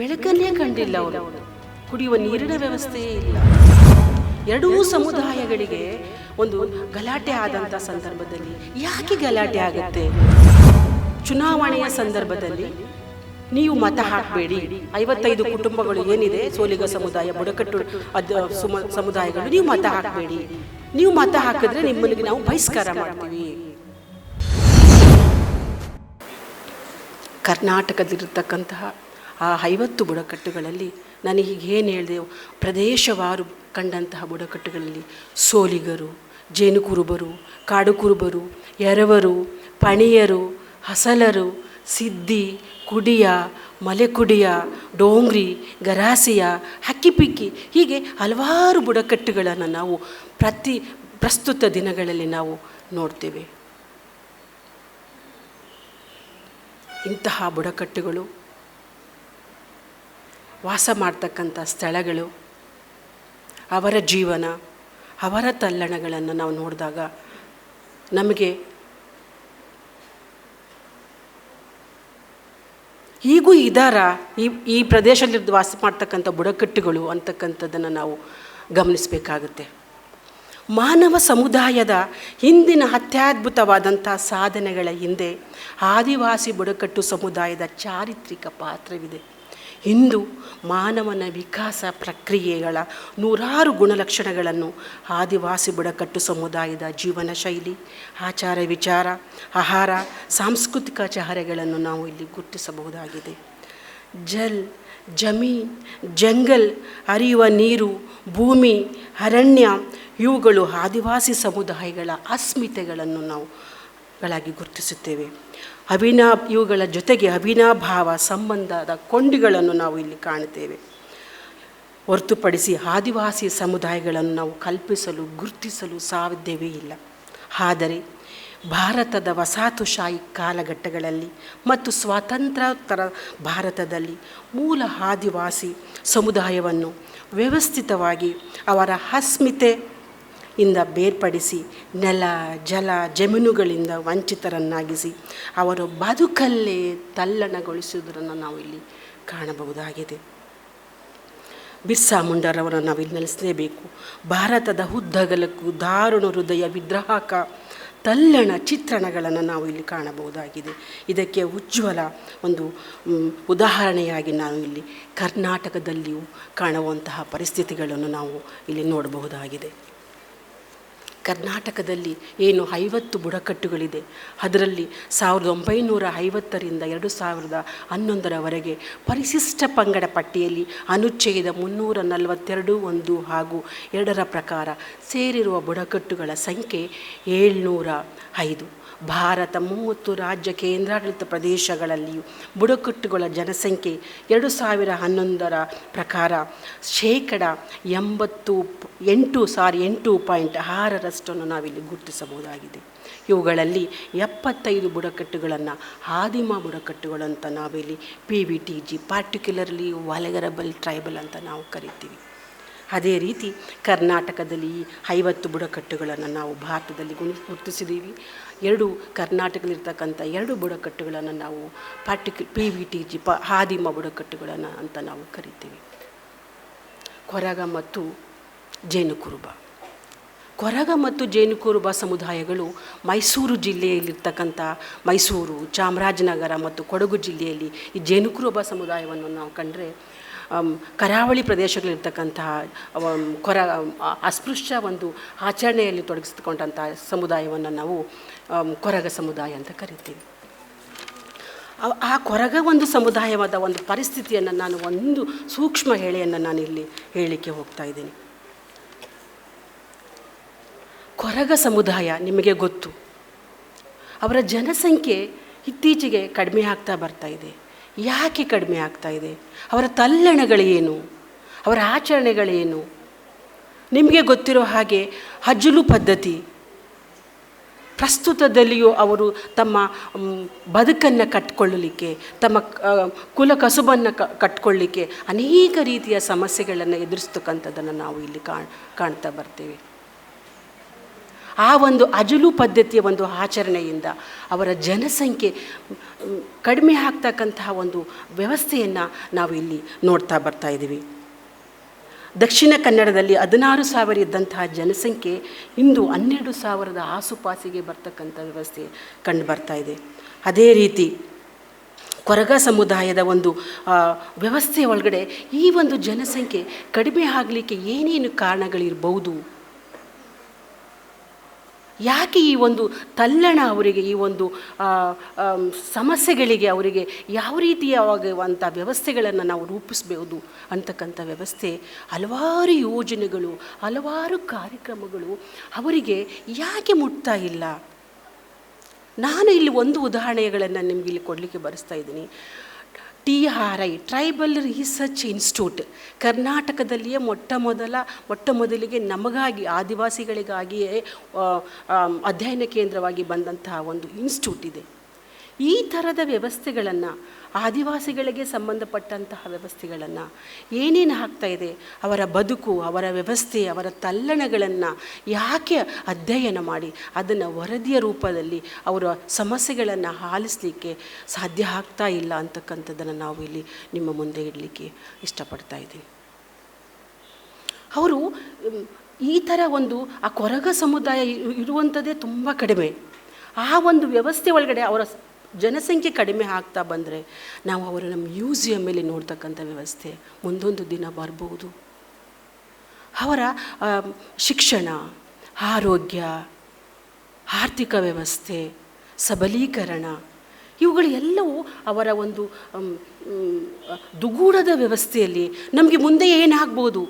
ಬೆಳಕನ್ನೇ ಕಂಡಿಲ್ಲ ಅವರು. ಕುಡಿಯುವ ನೀರಿನ ವ್ಯವಸ್ಥೆಯೇ ಇಲ್ಲ. ಎರಡೂ ಸಮುದಾಯಗಳಿಗೆ ಒಂದು ಗಲಾಟೆ ಆದಂಥ ಸಂದರ್ಭದಲ್ಲಿ ಯಾಕೆ ಗಲಾಟೆ ಆಗುತ್ತೆ? ಚುನಾವಣೆಯ ಸಂದರ್ಭದಲ್ಲಿ ನೀವು ಮತ ಹಾಕಬೇಡಿ. ಐವತ್ತೈದು ಕುಟುಂಬಗಳು ಏನಿದೆ? ಸೋಲಿಗ ಸಮುದಾಯ, ಬುಡಕಟ್ಟು ಸಮುದಾಯಗಳು, ನೀವು ಮತ ಹಾಕಬೇಡಿ. ನೀವು ಮತ ಹಾಕಿದ್ರೆ ನಿಮ್ಮಲ್ಲಿಗೆ ನಾವು ಬಹಿಷ್ಕಾರ ಮಾಡ್ತೀವಿ. ಕರ್ನಾಟಕದಲ್ಲಿರ್ತಕ್ಕಂತಹ ಆ ಐವತ್ತು ಬುಡಕಟ್ಟುಗಳಲ್ಲಿ ನನಗೆ ಏನು ಹೇಳಿದೆ, ಪ್ರದೇಶವಾರು ಕಂಡಂತಹ ಬುಡಕಟ್ಟುಗಳಲ್ಲಿ ಸೋಲಿಗರು ಜೇನು ಕುರುಬರು ಕಾಡು ಕುರುಬರು ಎರವರು, ಪಣಿಯರು, ಹಸಲರು, ಸಿದ್ದಿ, ಕುಡಿಯ, ಮಲೆಕುಡಿಯ, ಡೋಂಗ್ರಿ, ಗರಾಸಿಯ ಹಕ್ಕಿಪಿಕ್ಕಿ ಹೀಗೆ ಹಲವಾರು ಬುಡಕಟ್ಟುಗಳನ್ನು ನಾವು ಪ್ರತಿ ಪ್ರಸ್ತುತ ದಿನಗಳಲ್ಲಿ ನಾವು ನೋಡ್ತೇವೆ. ಇಂತಹ ಬುಡಕಟ್ಟುಗಳು ವಾಸ ಮಾಡ್ತಕ್ಕಂಥ ಸ್ಥಳಗಳು, ಅವರ ಜೀವನ, ಅವರ ತಲ್ಲಣಗಳನ್ನು ನಾವು ನೋಡಿದಾಗ ನಮಗೆ ಈಗೂ ಇದಾರ ಈ ಈ ಪ್ರದೇಶದಲ್ಲಿ ವಾಸ ಮಾಡ್ತಕ್ಕಂಥ ಬುಡಕಟ್ಟುಗಳು ಅಂತಕ್ಕಂಥದ್ದನ್ನು ನಾವು ಗಮನಿಸಬೇಕಾಗುತ್ತೆ. ಮಾನವ ಸಮುದಾಯದ ಹಿಂದಿನ ಅತ್ಯದ್ಭುತವಾದಂಥ ಸಾಧನೆಗಳ ಹಿಂದೆ ಆದಿವಾಸಿ ಬುಡಕಟ್ಟು ಸಮುದಾಯದ ಚಾರಿತ್ರಿಕ ಪಾತ್ರವಿದೆ. ಇಂದು ಮಾನವನ ವಿಕಾಸ ಪ್ರಕ್ರಿಯೆಗಳ ನೂರಾರು ಗುಣಲಕ್ಷಣಗಳನ್ನು ಆದಿವಾಸಿ ಬುಡಕಟ್ಟು ಸಮುದಾಯದ ಜೀವನ ಶೈಲಿ, ಆಚಾರ ವಿಚಾರ, ಆಹಾರ, ಸಾಂಸ್ಕೃತಿಕ ಚಹರೆಗಳನ್ನು ನಾವು ಇಲ್ಲಿ ಗುರುತಿಸಬಹುದಾಗಿದೆ. ಜಲ್ ಜಮೀನ್ ಜಂಗಲ್ ಹರಿಯುವ ನೀರು, ಭೂಮಿ, ಅರಣ್ಯ ಇವುಗಳು ಆದಿವಾಸಿ ಸಮುದಾಯಗಳ ಅಸ್ಮಿತೆಗಳನ್ನು ನಾವು ಗಳಾಗಿ ಗುರುತಿಸುತ್ತೇವೆ. ಅವಿನಾ, ಇವುಗಳ ಜೊತೆಗೆ ಅವಿನಾಭಾವ ಸಂಬಂಧದ ಕೊಂಡಿಗಳನ್ನು ನಾವು ಇಲ್ಲಿ ಕಾಣುತ್ತೇವೆ. ಹೊರತುಪಡಿಸಿ ಆದಿವಾಸಿ ಸಮುದಾಯಗಳನ್ನು ನಾವು ಕಲ್ಪಿಸಲು, ಗುರುತಿಸಲು ಸಾಧ್ಯವೇ ಇಲ್ಲ ಆದರೆ ಭಾರತದ ವಸಾತುಶಾಹಿ ಕಾಲಘಟ್ಟಗಳಲ್ಲಿ ಮತ್ತು ಸ್ವಾತಂತ್ರ್ಯೋತ್ತರ ಭಾರತದಲ್ಲಿ ಮೂಲ ಆದಿವಾಸಿ ಸಮುದಾಯವನ್ನು ವ್ಯವಸ್ಥಿತವಾಗಿ ಅವರ ಅಸ್ಮಿತೆ ಇಂದ ಬೇರ್ಪಡಿಸಿ ನೆಲ, ಜಲ, ಜಮೀನುಗಳಿಂದ ವಂಚಿತರನ್ನಾಗಿಸಿ ಅವರು ಬದುಕಲ್ಲೇ ತಲ್ಲಣಗೊಳಿಸುವುದನ್ನು ನಾವು ಇಲ್ಲಿ ಕಾಣಬಹುದಾಗಿದೆ. ಬಿರ್ಸಾ ಮುಂಡರವರನ್ನು ನಾವು ಇಲ್ಲಿ ನೆಲೆಸಲೇಬೇಕು. ಭಾರತದ ಉದ್ದಗಲಕ್ಕೂ ದಾರುಣ ಹೃದಯ ವಿದ್ರಾಹಕ ತಲ್ಲಣ ಚಿತ್ರಣಗಳನ್ನು ನಾವು ಇಲ್ಲಿ ಕಾಣಬಹುದಾಗಿದೆ. ಇದಕ್ಕೆ ಉಜ್ವಲ ಒಂದು ಉದಾಹರಣೆಯಾಗಿ ನಾವು ಇಲ್ಲಿ ಕರ್ನಾಟಕದಲ್ಲಿಯೂ ಕಾಣುವಂತಹ ಪರಿಸ್ಥಿತಿಗಳನ್ನು ನಾವು ಇಲ್ಲಿ ನೋಡಬಹುದಾಗಿದೆ. ಕರ್ನಾಟಕದಲ್ಲಿ ಏನು ಐವತ್ತು ಬುಡಕಟ್ಟುಗಳಿದೆ. ಅದರಲ್ಲಿ ಸಾವಿರದ ಒಂಬೈನೂರ ಐವತ್ತರಿಂದ ಎರಡು ಸಾವಿರದ ಹನ್ನೊಂದರವರೆಗೆ ಪರಿಶಿಷ್ಟ ಪಂಗಡ ಪಟ್ಟಿಯಲ್ಲಿ ಅನುಚ್ಛೇದ ಮುನ್ನೂರ ನಲವತ್ತೆರಡು ಒಂದು ಹಾಗೂ ಎರಡರ ಪ್ರಕಾರ ಸೇರಿರುವ ಬುಡಕಟ್ಟುಗಳ ಸಂಖ್ಯೆ ಏಳ್ನೂರ ಐದು. ಭಾರತ ಮೂವತ್ತು ರಾಜ್ಯ ಕೇಂದ್ರಾಡಳಿತ ಪ್ರದೇಶಗಳಲ್ಲಿಯೂ ಬುಡಕಟ್ಟುಗಳ ಜನಸಂಖ್ಯೆ ಎರಡು ಸಾವಿರ ಹನ್ನೊಂದರ ಪ್ರಕಾರ ಶೇಕಡ ಎಂಬತ್ತು ಎಂಟು ಸಾರಿ ಎಂಟು ಪಾಯಿಂಟ್ ಆರರಷ್ಟನ್ನು ನಾವಿಲ್ಲಿ ಗುರುತಿಸಬಹುದಾಗಿದೆ. ಇವುಗಳಲ್ಲಿ ಎಪ್ಪತ್ತೈದು ಬುಡಕಟ್ಟುಗಳನ್ನು ಆದಿಮ ಬುಡಕಟ್ಟುಗಳು ಅಂತ ನಾವಿಲ್ಲಿ P V T G particularly vulnerable tribal ಅಂತ ನಾವು ಕರಿತೀವಿ. ಅದೇ ರೀತಿ ಕರ್ನಾಟಕದಲ್ಲಿ ಐವತ್ತು ಬುಡಕಟ್ಟುಗಳನ್ನು ನಾವು ಭಾರತದಲ್ಲಿ ಗುರುತಿಸಿದ್ದೀವಿ ಎರಡು ಕರ್ನಾಟಕದಲ್ಲಿರ್ತಕ್ಕಂಥ ಎರಡು ಬುಡಕಟ್ಟುಗಳನ್ನು ನಾವು ಪಾರ್ಟಿಕ್ಯು ಪಿ ವಿ ಟಿ ಜಿ ಪ ಆದಿಮ ಬುಡಕಟ್ಟುಗಳನ್ನು ಅಂತ ನಾವು ಕರಿತೀವಿ. ಕೊರಗ ಮತ್ತು ಜೇನುಕುರುಬ. ಕೊರಗ ಮತ್ತು ಜೇನುಕುರುಬ ಸಮುದಾಯಗಳು ಮೈಸೂರು ಜಿಲ್ಲೆಯಲ್ಲಿರ್ತಕ್ಕಂಥ ಮೈಸೂರು, ಚಾಮರಾಜನಗರ ಮತ್ತು ಕೊಡಗು ಜಿಲ್ಲೆಯಲ್ಲಿ ಈ ಜೇನುಕುರುಬ ಸಮುದಾಯವನ್ನು ನಾವು ಕಂಡರೆ ಕರಾವಳಿ ಪ್ರದೇಶಗಳಿರ್ತಕ್ಕಂತಹ ಕೊರ ಅಸ್ಪೃಶ್ಯ ಒಂದು ಆಚರಣೆಯಲ್ಲಿ ತೊಡಗಿಸಿಕೊಂಡಂಥ ಸಮುದಾಯವನ್ನು ನಾವು ಕೊರಗ ಸಮುದಾಯ ಅಂತ ಕರಿತೀವಿ. ಆ- ಆ ಕೊರಗ ಒಂದು ಸಮುದಾಯವಾದ ಒಂದು ಪರಿಸ್ಥಿತಿಯನ್ನು ನಾನು ಒಂದು ಸೂಕ್ಷ್ಮ ಹೇಳೆಯನ್ನು ನಾನು ಇಲ್ಲಿ ಹೇಳಲಿಕ್ಕೆ ಹೋಗ್ತಾ ಇದ್ದೀನಿ. ಕೊರಗ ಸಮುದಾಯ ನಿಮಗೆ ಗೊತ್ತು. ಅವರ ಜನಸಂಖ್ಯೆ ಇತ್ತೀಚೆಗೆ ಕಡಿಮೆ ಆಗ್ತಾ ಬರ್ತಾ ಇದೆ. ಯಾಕೆ ಕಡಿಮೆ ಆಗ್ತಾ ಇದೆ? ಅವರ ತಲ್ಲಣಗಳೇನು? ಅವರ ಆಚರಣೆಗಳೇನು? ನಿಮಗೆ ಗೊತ್ತಿರೋ ಹಾಗೆ ಹಜ್ಜುಲು ಪದ್ಧತಿ. ಪ್ರಸ್ತುತದಲ್ಲಿಯೂ ಅವರು ತಮ್ಮ ಬದುಕನ್ನು ಕಟ್ಕೊಳ್ಳಲಿಕ್ಕೆ, ತಮ್ಮ ಕುಲ ಕಸುಬನ್ನು ಕ, ಕಟ್ಕೊಳ್ಳಿಕ್ಕೆ ಅನೇಕ ರೀತಿಯ ಸಮಸ್ಯೆಗಳನ್ನು ಎದುರಿಸ್ತಕ್ಕಂಥದ್ದನ್ನು ನಾವು ಇಲ್ಲಿ ಕಾಣ್, ಕಾಣ್ತಾ ಬರ್ತೇವೆ. ಆ ಒಂದು ಅಜಲು ಪದ್ಧತಿಯ ಒಂದು ಆಚರಣೆಯಿಂದ ಅವರ ಜನಸಂಖ್ಯೆ ಕಡಿಮೆ ಆಗ್ತಕ್ಕಂತಹ ಒಂದು ವ್ಯವಸ್ಥೆಯನ್ನು ನಾವು ಇಲ್ಲಿ ನೋಡ್ತಾ ಬರ್ತಾ ಇದ್ದೀವಿ. ದಕ್ಷಿಣ ಕನ್ನಡದಲ್ಲಿ ಹದಿನಾರು ಸಾವಿರ ಇದ್ದಂತಹ ಜನಸಂಖ್ಯೆ ಇಂದು ಹನ್ನೆರಡು ಸಾವಿರದ ಆಸುಪಾಸಿಗೆ ಬರ್ತಕ್ಕಂಥ ವ್ಯವಸ್ಥೆ ಕಂಡು ಬರ್ತಾ ಇದೆ. ಅದೇ ರೀತಿ ಕೊರಗ ಸಮುದಾಯದ ಒಂದು ವ್ಯವಸ್ಥೆ ಒಳಗಡೆ ಈ ಒಂದು ಜನಸಂಖ್ಯೆ ಕಡಿಮೆ ಆಗಲಿಕ್ಕೆ ಏನೇನು ಕಾರಣಗಳಿರ್ಬೋದು ಯಾಕೆ ಈ ಒಂದು ತಲ್ಲಣ ಅವರಿಗೆ, ಈ ಒಂದು ಸಮಸ್ಯೆಗಳಿಗೆ ಅವರಿಗೆ ಯಾವ ರೀತಿಯಾಗುವಂಥ ವ್ಯವಸ್ಥೆಗಳನ್ನು ನಾವು ರೂಪಿಸಬಹುದು ಅಂತಕ್ಕಂಥ ವ್ಯವಸ್ಥೆ, ಹಲವಾರು ಯೋಜನೆಗಳು, ಹಲವಾರು ಕಾರ್ಯಕ್ರಮಗಳು ಅವರಿಗೆ ಯಾಕೆ ಮುಟ್ತಾ ಇಲ್ಲ? ನಾನು ಇಲ್ಲಿ ಒಂದು ಉದಾಹರಣೆಗಳನ್ನು ನಿಮಗೆ ಇಲ್ಲಿ ಕೊಡಲಿಕ್ಕೆ ಬರೆಸ್ತಾ ಇದ್ದೀನಿ. T R I tribal research institute ಕರ್ನಾಟಕದಲ್ಲಿಯೇ ಮೊಟ್ಟ ಮೊದಲ, ಮೊಟ್ಟ ಮೊದಲಿಗೆ ನಮಗಾಗಿ, ಆದಿವಾಸಿಗಳಿಗಾಗಿಯೇ ಅಧ್ಯಯನ ಕೇಂದ್ರವಾಗಿ ಬಂದಂತಹ ಒಂದು ಇನ್ಸ್ಟಿಟ್ಯೂಟ್ ಇದೆ. ಈ ಥರದ ವ್ಯವಸ್ಥೆಗಳನ್ನು, ಆದಿವಾಸಿಗಳಿಗೆ ಸಂಬಂಧಪಟ್ಟಂತಹ ವ್ಯವಸ್ಥೆಗಳನ್ನು ಏನೇನು ಆಗ್ತಾ ಇದೆ, ಅವರ ಬದುಕು, ಅವರ ವ್ಯವಸ್ಥೆ, ಅವರ ತಲ್ಲಣಗಳನ್ನು ಯಾಕೆ ಅಧ್ಯಯನ ಮಾಡಿ, ಅದನ್ನು ವರದಿಯ ರೂಪದಲ್ಲಿ ಅವರ ಸಮಸ್ಯೆಗಳನ್ನು ಆಲಿಸಲಿಕ್ಕೆ ಸಾಧ್ಯ ಆಗ್ತಾ ಇಲ್ಲ ಅಂತಕ್ಕಂಥದ್ದನ್ನು ನಾವು ಇಲ್ಲಿ ನಿಮ್ಮ ಮುಂದೆ ಇಡಲಿಕ್ಕೆ ಇಷ್ಟಪಡ್ತಾ ಇದ್ದೀನಿ. ಅವರು, ಈ ಥರ ಒಂದು ಆ ಕೊರಗ ಸಮುದಾಯ ಇರು- ಇರುವಂಥದ್ದೇ ತುಂಬ ಕಡಿಮೆ. ಆ ಒಂದು ವ್ಯವಸ್ಥೆ ಒಳಗಡೆ ಅವರ ಜನಸಂಖ್ಯೆ ಕಡಿಮೆ ಆಗ್ತಾ ಬಂದರೆ ನಾವು ಅವರನ್ನು ಮ್ಯೂಸಿಯಮ್ಮಲ್ಲಿ ನೋಡ್ತಕ್ಕಂಥ ವ್ಯವಸ್ಥೆ ಮುಂದೊಂದು ದಿನ ಬರ್ಬೋದು. ಅವರ ಶಿಕ್ಷಣ, ಆರೋಗ್ಯ, ಆರ್ಥಿಕ ವ್ಯವಸ್ಥೆ, ಸಬಲೀಕರಣ ಇವುಗಳೆಲ್ಲವೂ ಅವರ ಒಂದು ದುಗೂಡದ ವ್ಯವಸ್ಥೆಯಲ್ಲಿ ನಮಗೆ ಮುಂದೆ ಏನಾಗ್ಬೋದು?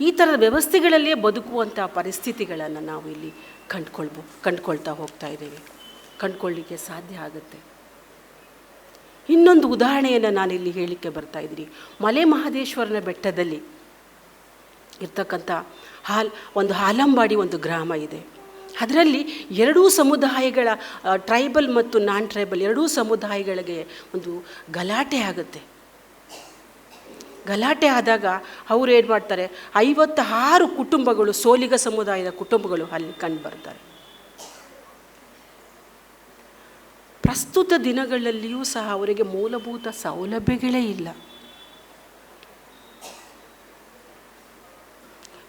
ಈ ಥರದ ವ್ಯವಸ್ಥೆಗಳಲ್ಲೇ ಬದುಕುವಂಥ ಪರಿಸ್ಥಿತಿಗಳನ್ನು ನಾವು ಇಲ್ಲಿ ಕಂಡುಕೊಳ್ಬೋ, ಕಂಡುಕೊಳ್ತಾ ಹೋಗ್ತಾ ಇದ್ದೇವೆ. ಕಂಡ್ಕೊಳ್ಳಿಕ್ಕೆ ಸಾಧ್ಯ ಆಗುತ್ತೆ. ಇನ್ನೊಂದು ಉದಾಹರಣೆಯನ್ನು ನಾನಿಲ್ಲಿ ಹೇಳಲಿಕ್ಕೆ ಬರ್ತಾ ಇದ್ದೀನಿ. ಮಲೆ ಮಹದೇಶ್ವರನ ಬೆಟ್ಟದಲ್ಲಿ ಇರ್ತಕ್ಕಂಥ ಹಾಲ್, ಒಂದು ಹಾಲಂಬಾಡಿ ಒಂದು ಗ್ರಾಮ ಇದೆ. ಅದರಲ್ಲಿ ಎರಡೂ ಸಮುದಾಯಗಳ ಟ್ರೈಬಲ್ ಮತ್ತು ನಾನ್ ಟ್ರೈಬಲ್ ಎರಡೂ ಸಮುದಾಯಗಳಿಗೆ ಒಂದು ಗಲಾಟೆ ಆಗುತ್ತೆ. ಗಲಾಟೆ ಆದಾಗ ಅವರು ಏನು ಮಾಡ್ತಾರೆ, ಐವತ್ತಾರು ಕುಟುಂಬಗಳು, ಸೋಲಿಗ ಸಮುದಾಯದ ಕುಟುಂಬಗಳು ಅಲ್ಲಿ ಕಂಡು ಬರ್ತಾರೆ. ಪ್ರಸ್ತುತ ದಿನಗಳಲ್ಲಿಯೂ ಸಹ ಅವರಿಗೆ ಮೂಲಭೂತ ಸೌಲಭ್ಯಗಳೇ ಇಲ್ಲ.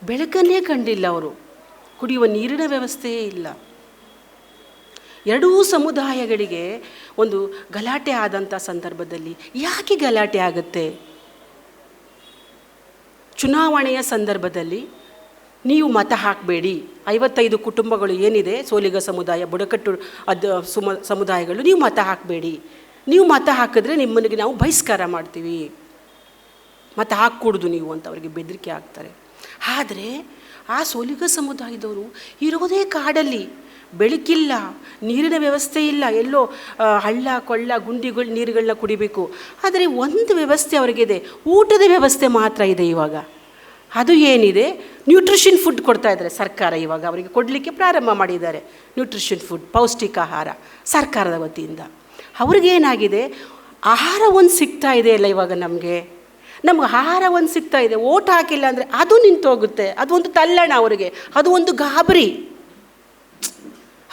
ಬೆಳಕನ್ನೇ ಕಂಡಿಲ್ಲ ಅವರು. ಕುಡಿಯುವ ನೀರಿನ ವ್ಯವಸ್ಥೆಯೇ ಇಲ್ಲ. ಎರಡೂ ಸಮುದಾಯಗಳಿಗೆ ಒಂದು ಗಲಾಟೆ ಆದಂಥ ಸಂದರ್ಭದಲ್ಲಿ ಯಾಕೆ ಗಲಾಟೆ ಆಗುತ್ತೆ? ಚುನಾವಣೆಯ ಸಂದರ್ಭದಲ್ಲಿ ನೀವು ಮತ ಹಾಕಬೇಡಿ. ಐವತ್ತೈದು ಕುಟುಂಬಗಳು ಏನಿದೆ, ಸೋಲಿಗ ಸಮುದಾಯ, ಬುಡಕಟ್ಟು ಅದು ಸುಮ, ಸಮುದಾಯಗಳು, ನೀವು ಮತ ಹಾಕಬೇಡಿ. ನೀವು ಮತ ಹಾಕಿದ್ರೆ ನಿಮ್ಮನಿಗೆ ನಾವು ಬಹಿಷ್ಕಾರ ಮಾಡ್ತೀವಿ. ಮತ ಹಾಕ್ಕೊಡ್ದು ನೀವು ಅಂತ ಅವರಿಗೆ ಬೆದರಿಕೆ ಹಾಕ್ತಾರೆ. ಆದರೆ ಆ ಸೋಲಿಗ ಸಮುದಾಯದವರು ಇರೋದೇ ಕಾಡಲ್ಲಿ. ಬೆಳಕಿಲ್ಲ, ನೀರಿನ ವ್ಯವಸ್ಥೆ ಇಲ್ಲ, ಎಲ್ಲೋ ಹಳ್ಳ, ಕೊಳ್ಳ, ಗುಂಡಿಗಳು, ನೀರುಗಳನ್ನ ಕುಡಿಬೇಕು. ಆದರೆ ಒಂದು ವ್ಯವಸ್ಥೆ ಅವರಿಗಿದೆ. ಊಟದ ವ್ಯವಸ್ಥೆ ಮಾತ್ರ ಇದೆ ಇವಾಗ. ಅದು ಏನಿದೆ? ನ್ಯೂಟ್ರಿಷನ್ ಫುಡ್ ಕೊಡ್ತಾ ಇದ್ದಾರೆ ಸರ್ಕಾರ ಇವಾಗ. ಅವರಿಗೆ ಕೊಡಲಿಕ್ಕೆ ಪ್ರಾರಂಭ ಮಾಡಿದ್ದಾರೆ. ನ್ಯೂಟ್ರಿಷನ್ ಫುಡ್ ಪೌಷ್ಟಿಕ ಆಹಾರ ಸರ್ಕಾರದ ವತಿಯಿಂದ. ಅವ್ರಿಗೇನಾಗಿದೆ ಆಹಾರ ಒಂದು ಸಿಗ್ತಾ ಇದೆ ಅಲ್ಲ ಇವಾಗ ನಮಗೆ. ನಮ್ಗೆ ಆಹಾರ ಒಂದು ಸಿಗ್ತಾ ಇದೆ. ಓಟ್ ಹಾಕಿಲ್ಲ ಅಂದರೆ ಅದು ನಿಂತೋಗುತ್ತೆ. ಅದು ಒಂದು ತಲ್ಲಣ ಅವರಿಗೆ. ಅದು ಒಂದು ಗಾಬರಿ.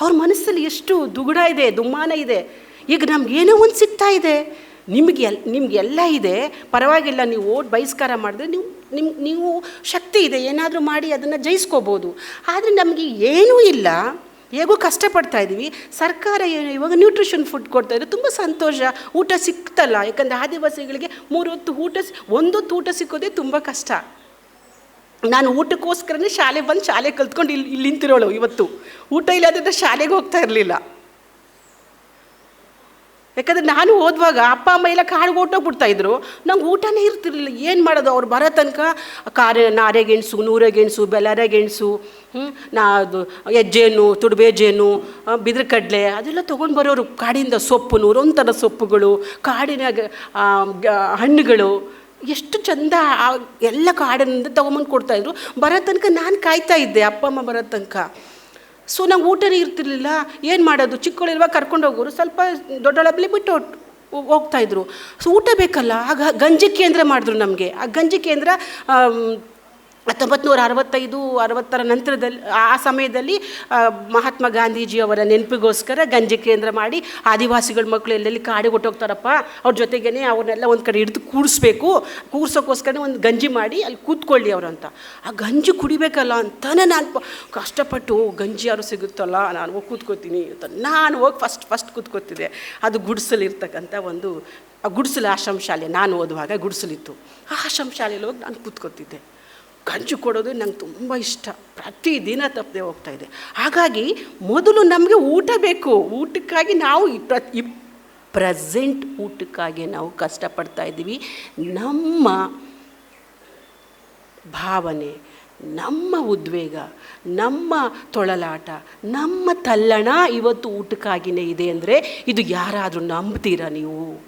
ಅವ್ರ ಮನಸ್ಸಲ್ಲಿ ಎಷ್ಟು ದುಗುಡ ಇದೆ, ದುಮ್ಮಾನ ಇದೆ. ಈಗ ನಮ್ಗೇನೋ ಒಂದು ಸಿಗ್ತಾ ಇದೆ. ನಿಮಗೆ ಎಲ್ ನಿಮಗೆಲ್ಲ ಇದೆ. ಪರವಾಗಿಲ್ಲ, ನೀವು ಓಟ್ ಬಹಿಷ್ಕಾರ ಮಾಡಿದ್ರೆ ನೀವು ನಿಮ್ ನೀವು ಶಕ್ತಿ ಇದೆ, ಏನಾದರೂ ಮಾಡಿ ಅದನ್ನು ಜಯಿಸ್ಕೋಬೋದು. ಆದರೆ ನಮಗೆ ಏನೂ ಇಲ್ಲ. ಹೇಗೋ ಕಷ್ಟಪಡ್ತಾ ಇದ್ದೀವಿ ಸರ್ಕಾರ ಏನು ಇವಾಗ ನ್ಯೂಟ್ರಿಷನ್ ಫುಡ್ ಕೊಡ್ತಾ ಇದೆ ತುಂಬ ಸಂತೋಷ. ಊಟ ಸಿಕ್ತಲ್ಲ. ಯಾಕಂದರೆ ಆದಿವಾಸಿಗಳಿಗೆ ಮೂರು ಹೊತ್ತು ಊಟ ಒಂದೊತ್ತು ಊಟ ಸಿಕ್ಕೋದೇ ತುಂಬ ಕಷ್ಟ. ನಾನು ಊಟಕ್ಕೋಸ್ಕರನೇ ಶಾಲೆ ಬಂದು ಶಾಲೆ ಕಲ್ತ್ಕೊಂಡು ಇಲ್ಲಿ ಇಲ್ಲಿ ನಿಂತಿರೋಳು ಇವತ್ತು. ಊಟ ಇಲ್ಲದಿದ್ದರೆ ಶಾಲೆಗೆ ಹೋಗ್ತಾ ಇರಲಿಲ್ಲ. ಯಾಕಂದರೆ ನಾನು ಹೋದ್ವಾಗ ಅಪ್ಪ, ಅಮ್ಮ ಎಲ್ಲ ಕಾಡಿಗೆ ಹೊರ್ಟೋಗ್ಬಿಡ್ತಾ ಇದ್ರು. ನಂಗೆ ಊಟನೇ ಇರ್ತಿರ್ಲಿಲ್ಲ. ಏನು ಮಾಡೋದು? ಅವ್ರು ಬರೋ ತನಕ ಕಾರ ನಾರೆಗೆಣಸು ನೂರೆಗೆಣಸು ಬೆಲ್ಲರೆಗೆಣಸು ಗೆಣಸು ನಾ ಅದು ಹೆಜ್ಜೇನು ತುಡುಬೇಜೇನು ಬಿದ್ರ ಕಡಲೆ ಅದೆಲ್ಲ ತೊಗೊಂಡು ಬರೋರು ಕಾಡಿಂದ ಸೊಪ್ಪು ನೂರೊಂಥರ ಸೊಪ್ಪುಗಳು ಕಾಡಿನ ಹಣ್ಣುಗಳು. ಎಷ್ಟು ಚಂದ ಎಲ್ಲ ಕಾಡಿನಿಂದ ತೊಗೊಂಬಂದು ಕೊಡ್ತಾಯಿದ್ರು ಬರೋ ತನಕ ನಾನು ಕಾಯ್ತಾ ಇದ್ದೆ. ಅಪ್ಪ, ಅಮ್ಮ ಬರೋ ತನಕ. ಸೊ ನಂಗೆ ಊಟನೇ ಇರ್ತಿರ್ಲಿಲ್ಲ. ಏನು ಮಾಡೋದು? ಚಿಕ್ಕವಳಿರುವ ಕರ್ಕೊಂಡು ಹೋಗೋರು. ಸ್ವಲ್ಪ ದೊಡ್ಡೊಳಬ್ಲಿ ಬಿಟ್ಟು ಹೋಗ್ತಾಯಿದ್ರು ಸೊ ಊಟ ಬೇಕಲ್ಲ? ಆಗ ಗಂಜಿ ಕೇಂದ್ರ ಮಾಡಿದ್ರು ನಮಗೆ. ಆ ಗಂಜಿ ಕೇಂದ್ರ ಹತ್ತೊಂಬತ್ತು ನೂರ ಅರವತ್ತೈದು ಅರವತ್ತರ ನಂತರದಲ್ಲಿ, ಆ ಸಮಯದಲ್ಲಿ ಮಹಾತ್ಮ ಗಾಂಧೀಜಿ ಅವರ ನೆನಪಿಗೋಸ್ಕರ ಗಂಜಿ ಕೇಂದ್ರ ಮಾಡಿ ಆದಿವಾಸಿಗಳ ಮಕ್ಕಳು ಎಲ್ಲೆಲ್ಲಿ ಕಾಡಿಗೆ ಹೊಟ್ಟೋಗ್ತಾರಪ್ಪ ಅವ್ರ ಜೊತೆಗೇ ಅವ್ರನ್ನೆಲ್ಲ ಒಂದು ಕಡೆ ಹಿಡಿದು ಕೂಡಿಸ್ಬೇಕು ಕೂರ್ಸೋಕ್ಕೋಸ್ಕರ ಒಂದು ಗಂಜಿ ಮಾಡಿ ಅಲ್ಲಿ ಕೂತ್ಕೊಳ್ಳಿ ಅವರು ಅಂತ. ಆ ಗಂಜಿ ಕುಡಿಬೇಕಲ್ಲ ಅಂತಾನೆ ನಾನು ಕಷ್ಟಪಟ್ಟು ಗಂಜಿ ಯಾರು ಸಿಗುತ್ತಲ್ಲ, ನಾನು ಹೋಗಿ ಕೂತ್ಕೋತೀನಿ ಅಂತ ನಾನು ಹೋಗಿ ಫಸ್ಟ್ ಫಸ್ಟ್ ಕೂತ್ಕೋತಿದ್ದೆ. ಅದು ಗುಡಿಸಲಿರ್ತಕ್ಕಂಥ ಒಂದು ಗುಡಿಸಲು ಆಶ್ರಮ ಶಾಲೆ, ನಾನು ಓದುವಾಗ ಗುಡಿಸಲಿತ್ತು. ಆ ಆಶ್ರಮ ಶಾಲೆಯಲ್ಲಿ ಹೋಗಿ ನಾನು ಕೂತ್ಕೋತಿದ್ದೆ. ಗಂಜು ಕೊಡೋದು ನಂಗೆ ತುಂಬ ಇಷ್ಟ. ಪ್ರತಿದಿನ ತಪ್ಪದೆ ಹೋಗ್ತಾ ಇದೆ. ಹಾಗಾಗಿ ಮೊದಲು ನಮಗೆ ಊಟ ಬೇಕು. ಊಟಕ್ಕಾಗಿ ನಾವು ಪ್ರತಿ ಪ್ರೆಸೆಂಟ್ ಊಟಕ್ಕಾಗಿ ನಾವು ಕಷ್ಟಪಡ್ತಾ ಇದ್ದೀವಿ. ನಮ್ಮ ಭಾವನೆ, ನಮ್ಮ ಉದ್ವೇಗ, ನಮ್ಮ ತೊಳಲಾಟ, ನಮ್ಮ ತಲ್ಲಣ ಇವತ್ತು ಊಟಕ್ಕಾಗಿಯೇ ಇದೆ ಅಂದರೆ ಇದು ಯಾರಾದರೂ ನಂಬ್ತೀರಾ ನೀವು?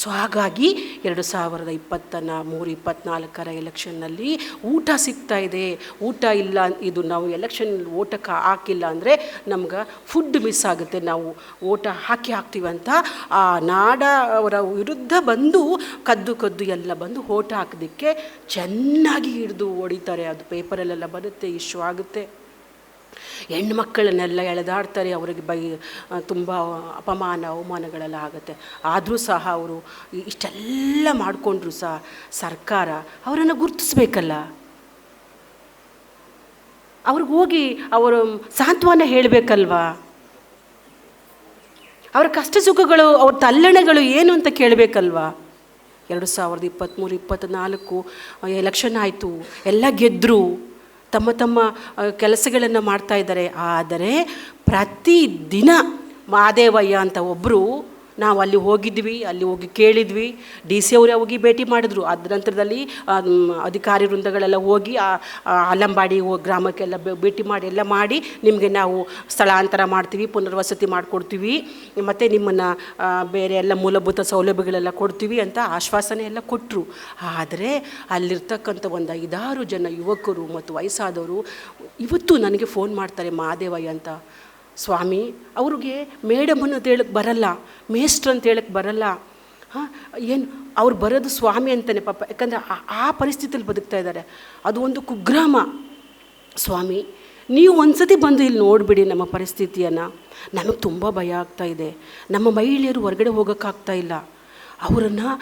ಸೊ ಹಾಗಾಗಿ ಎರಡು ಸಾವಿರದ ಇಪ್ಪತ್ತನ ಮೂರು, ಇಪ್ಪತ್ನಾಲ್ಕರ ಎಲೆಕ್ಷನ್ನಲ್ಲಿ ಊಟ ಸಿಗ್ತಾ ಇದೆ. ಊಟ ಇಲ್ಲ, ಇದು ನಾವು ಎಲೆಕ್ಷನ್ ಓಟಕ್ಕೆ ಹಾಕಿಲ್ಲ ಅಂದರೆ ನಮ್ಗೆ ಫುಡ್ ಮಿಸ್ ಆಗುತ್ತೆ. ನಾವು ಓಟ ಹಾಕಿ ಹಾಕ್ತೀವಂತ ಆ ನಾಡ ಅವರ ವಿರುದ್ಧ ಬಂದು ಕದ್ದು ಕದ್ದು ಎಲ್ಲ ಬಂದು ಓಟ ಹಾಕೋದಕ್ಕೆ ಚೆನ್ನಾಗಿ ಹಿಡಿದು ಹೊಡಿತಾರೆ. ಅದು ಪೇಪರಲ್ಲೆಲ್ಲ ಬರುತ್ತೆ ಇಶ್ಯೂ ಆಗುತ್ತೆ. ಹೆಣ್ಮಕ್ಕಳನ್ನೆಲ್ಲ ಎಳೆದಾಡ್ತಾರೆ, ಅವರಿಗೆ ಬೈ ತುಂಬ ಅಪಮಾನ, ಅವಮಾನಗಳೆಲ್ಲ ಆಗುತ್ತೆ. ಆದರೂ ಸಹ ಅವರು ಇಷ್ಟೆಲ್ಲ ಮಾಡಿಕೊಂಡ್ರು ಸಹ ಸರ್ಕಾರ ಅವರನ್ನು ಗುರುತಿಸ್ಬೇಕಲ್ಲ. ಅವ್ರಿಗೆ ಹೋಗಿ ಅವರು ಸಾಂತ್ವನ ಹೇಳಬೇಕಲ್ವಾ? ಅವರ ಕಷ್ಟ ಸುಖಗಳು, ಅವ್ರ ತಲ್ಲಣಗಳು ಏನು ಅಂತ ಕೇಳಬೇಕಲ್ವಾ? ಎರಡು ಸಾವಿರದ ಇಪ್ಪತ್ತ್ಮೂರು, ಇಪ್ಪತ್ತ್ನಾಲ್ಕು, ಎಲೆಕ್ಷನ್ ಆಯಿತು, ಎಲ್ಲ ಗೆದ್ದರು ತಮ್ಮ ತಮ್ಮ ಕೆಲಸಗಳನ್ನು ಮಾಡ್ತಾ ಇದ್ದಾರೆ. ಆದರೆ ಪ್ರತಿದಿನ ಮಾದೇವಯ್ಯ ಅಂತ ಒಬ್ಬರು ನಾವು ಅಲ್ಲಿ ಹೋಗಿದ್ವಿ, ಅಲ್ಲಿ ಹೋಗಿ ಕೇಳಿದ್ವಿ. ಡಿ ಸಿ ಅವರೇ ಹೋಗಿ ಭೇಟಿ ಮಾಡಿದ್ರು. ಅದ ನಂತರದಲ್ಲಿ ಅಧಿಕಾರಿ ವೃಂದಗಳೆಲ್ಲ ಹೋಗಿ ಅಲಂಬಾಡಿ ಗ್ರಾಮಕ್ಕೆಲ್ಲ ಭೇಟಿ ಮಾಡಿ, ಎಲ್ಲ ಮಾಡಿ ನಿಮಗೆ ನಾವು ಸ್ಥಳಾಂತರ ಮಾಡ್ತೀವಿ, ಪುನರ್ವಸತಿ ಮಾಡಿಕೊಡ್ತೀವಿ. ಮತ್ತು ನಿಮ್ಮನ್ನು ಬೇರೆ ಎಲ್ಲ ಮೂಲಭೂತ ಸೌಲಭ್ಯಗಳೆಲ್ಲ ಕೊಡ್ತೀವಿ ಅಂತ ಆಶ್ವಾಸನೆ ಎಲ್ಲ ಕೊಟ್ಟರು ಆದರೆ ಅಲ್ಲಿರ್ತಕ್ಕಂಥ ಒಂದು ಐದಾರು ಜನ ಯುವಕರು ಮತ್ತು ವಯಸ್ಸಾದವರು, ಇವತ್ತು ನನಗೆ ಫೋನ್ ಮಾಡ್ತಾರೆ ಮಹಾದೇವಯ್ಯ ಅಂತ. ಸ್ವಾಮಿ, ಅವ್ರಿಗೆ ಮೇಡಮ್ ಅನ್ನೋದು ಹೇಳಕ್ಕೆ ಬರಲ್ಲ ಮೇಸ್ಟ್ರ್ ಅಂತ ಹೇಳಕ್ಕೆ ಬರಲ್ಲ. ಹಾಂ, ಏನು ಅವ್ರು ಬರೋದು ಸ್ವಾಮಿ ಅಂತಾನೆ ಪಾಪ, ಯಾಕಂದರೆ ಆ- ಆ ಪರಿಸ್ಥಿತಿಯಲ್ಲಿ ಬದುಕ್ತಾ ಇದ್ದಾರೆ. ಅದು ಒಂದು ಕುಗ್ರಾಮ. ಸ್ವಾಮಿ, ನೀವು ಒಂದ್ಸತಿ ಬಂದು ಇಲ್ಲಿ ನೋಡಿಬಿಡಿ ನಮ್ಮ ಪರಿಸ್ಥಿತಿಯನ್ನು. ನಮಗೆ ತುಂಬ ಭಯ ಆಗ್ತಾ ಇದೆ. ನಮ್ಮ ಮಹಿಳೆಯರು ಹೊರಗಡೆ ಹೋಗೋಕ್ಕಾಗ್ತಾ ಇಲ್ಲ. ಅವರನ್ನು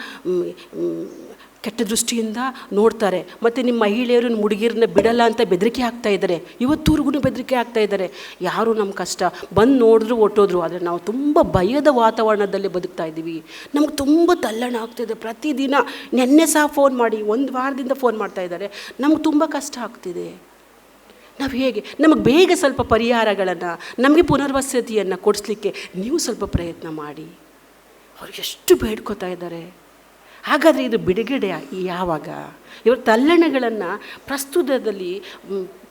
ಕೆಟ್ಟ ದೃಷ್ಟಿಯಿಂದ ನೋಡ್ತಾರೆ. ಮತ್ತು ನಿಮ್ಮ ಮಹಿಳೆಯರು ಹುಡುಗಿರನ್ನ ಬಿಡಲ್ಲ ಅಂತ ಬೆದರಿಕೆ ಹಾಕ್ತಾ ಇದ್ದಾರೆ. ಇವತ್ತೂರ್ಗು ಬೆದರಿಕೆ ಆಗ್ತಾ ಇದ್ದಾರೆ. ಯಾರು ನಮ್ಮ ಕಷ್ಟ? ಬಂದು ನೋಡಿದ್ರು ಒಟ್ಟೋದ್ರು, ಆದರೆ ನಾವು ತುಂಬ ಭಯದ ವಾತಾವರಣದಲ್ಲಿ ಬದುಕ್ತಾ ಇದ್ದೀವಿ. ನಮ್ಗೆ ತುಂಬ ತಲ್ಲಣ ಆಗ್ತಿದೆ ಪ್ರತಿದಿನ ನೆನ್ನೆ ಸಹ ಫೋನ್ ಮಾಡಿ, ಒಂದು ವಾರದಿಂದ ಫೋನ್ ಮಾಡ್ತಾ ಇದ್ದಾರೆ. ನಮ್ಗೆ ತುಂಬ ಕಷ್ಟ ಆಗ್ತಿದೆ. ನಾವು ಹೇಗೆ? ನಮಗೆ ಬೇಗ ಸ್ವಲ್ಪ ಪರಿಹಾರಗಳನ್ನು, ನಮಗೆ ಪುನರ್ವಸತಿಯನ್ನು ಕೊಡಿಸ್ಲಿಕ್ಕೆ ನೀವು ಸ್ವಲ್ಪ ಪ್ರಯತ್ನ ಮಾಡಿ. ಅವ್ರು ಎಷ್ಟು ಬೇಡ್ಕೋತಾ ಇದ್ದಾರೆ. ಹಾಗಾದರೆ ಇದು ಬಿಡುಗಡೆ ಯಾವಾಗ? ಇವರು ತಲ್ಲಣಗಳನ್ನು ಪ್ರಸ್ತುತದಲ್ಲಿ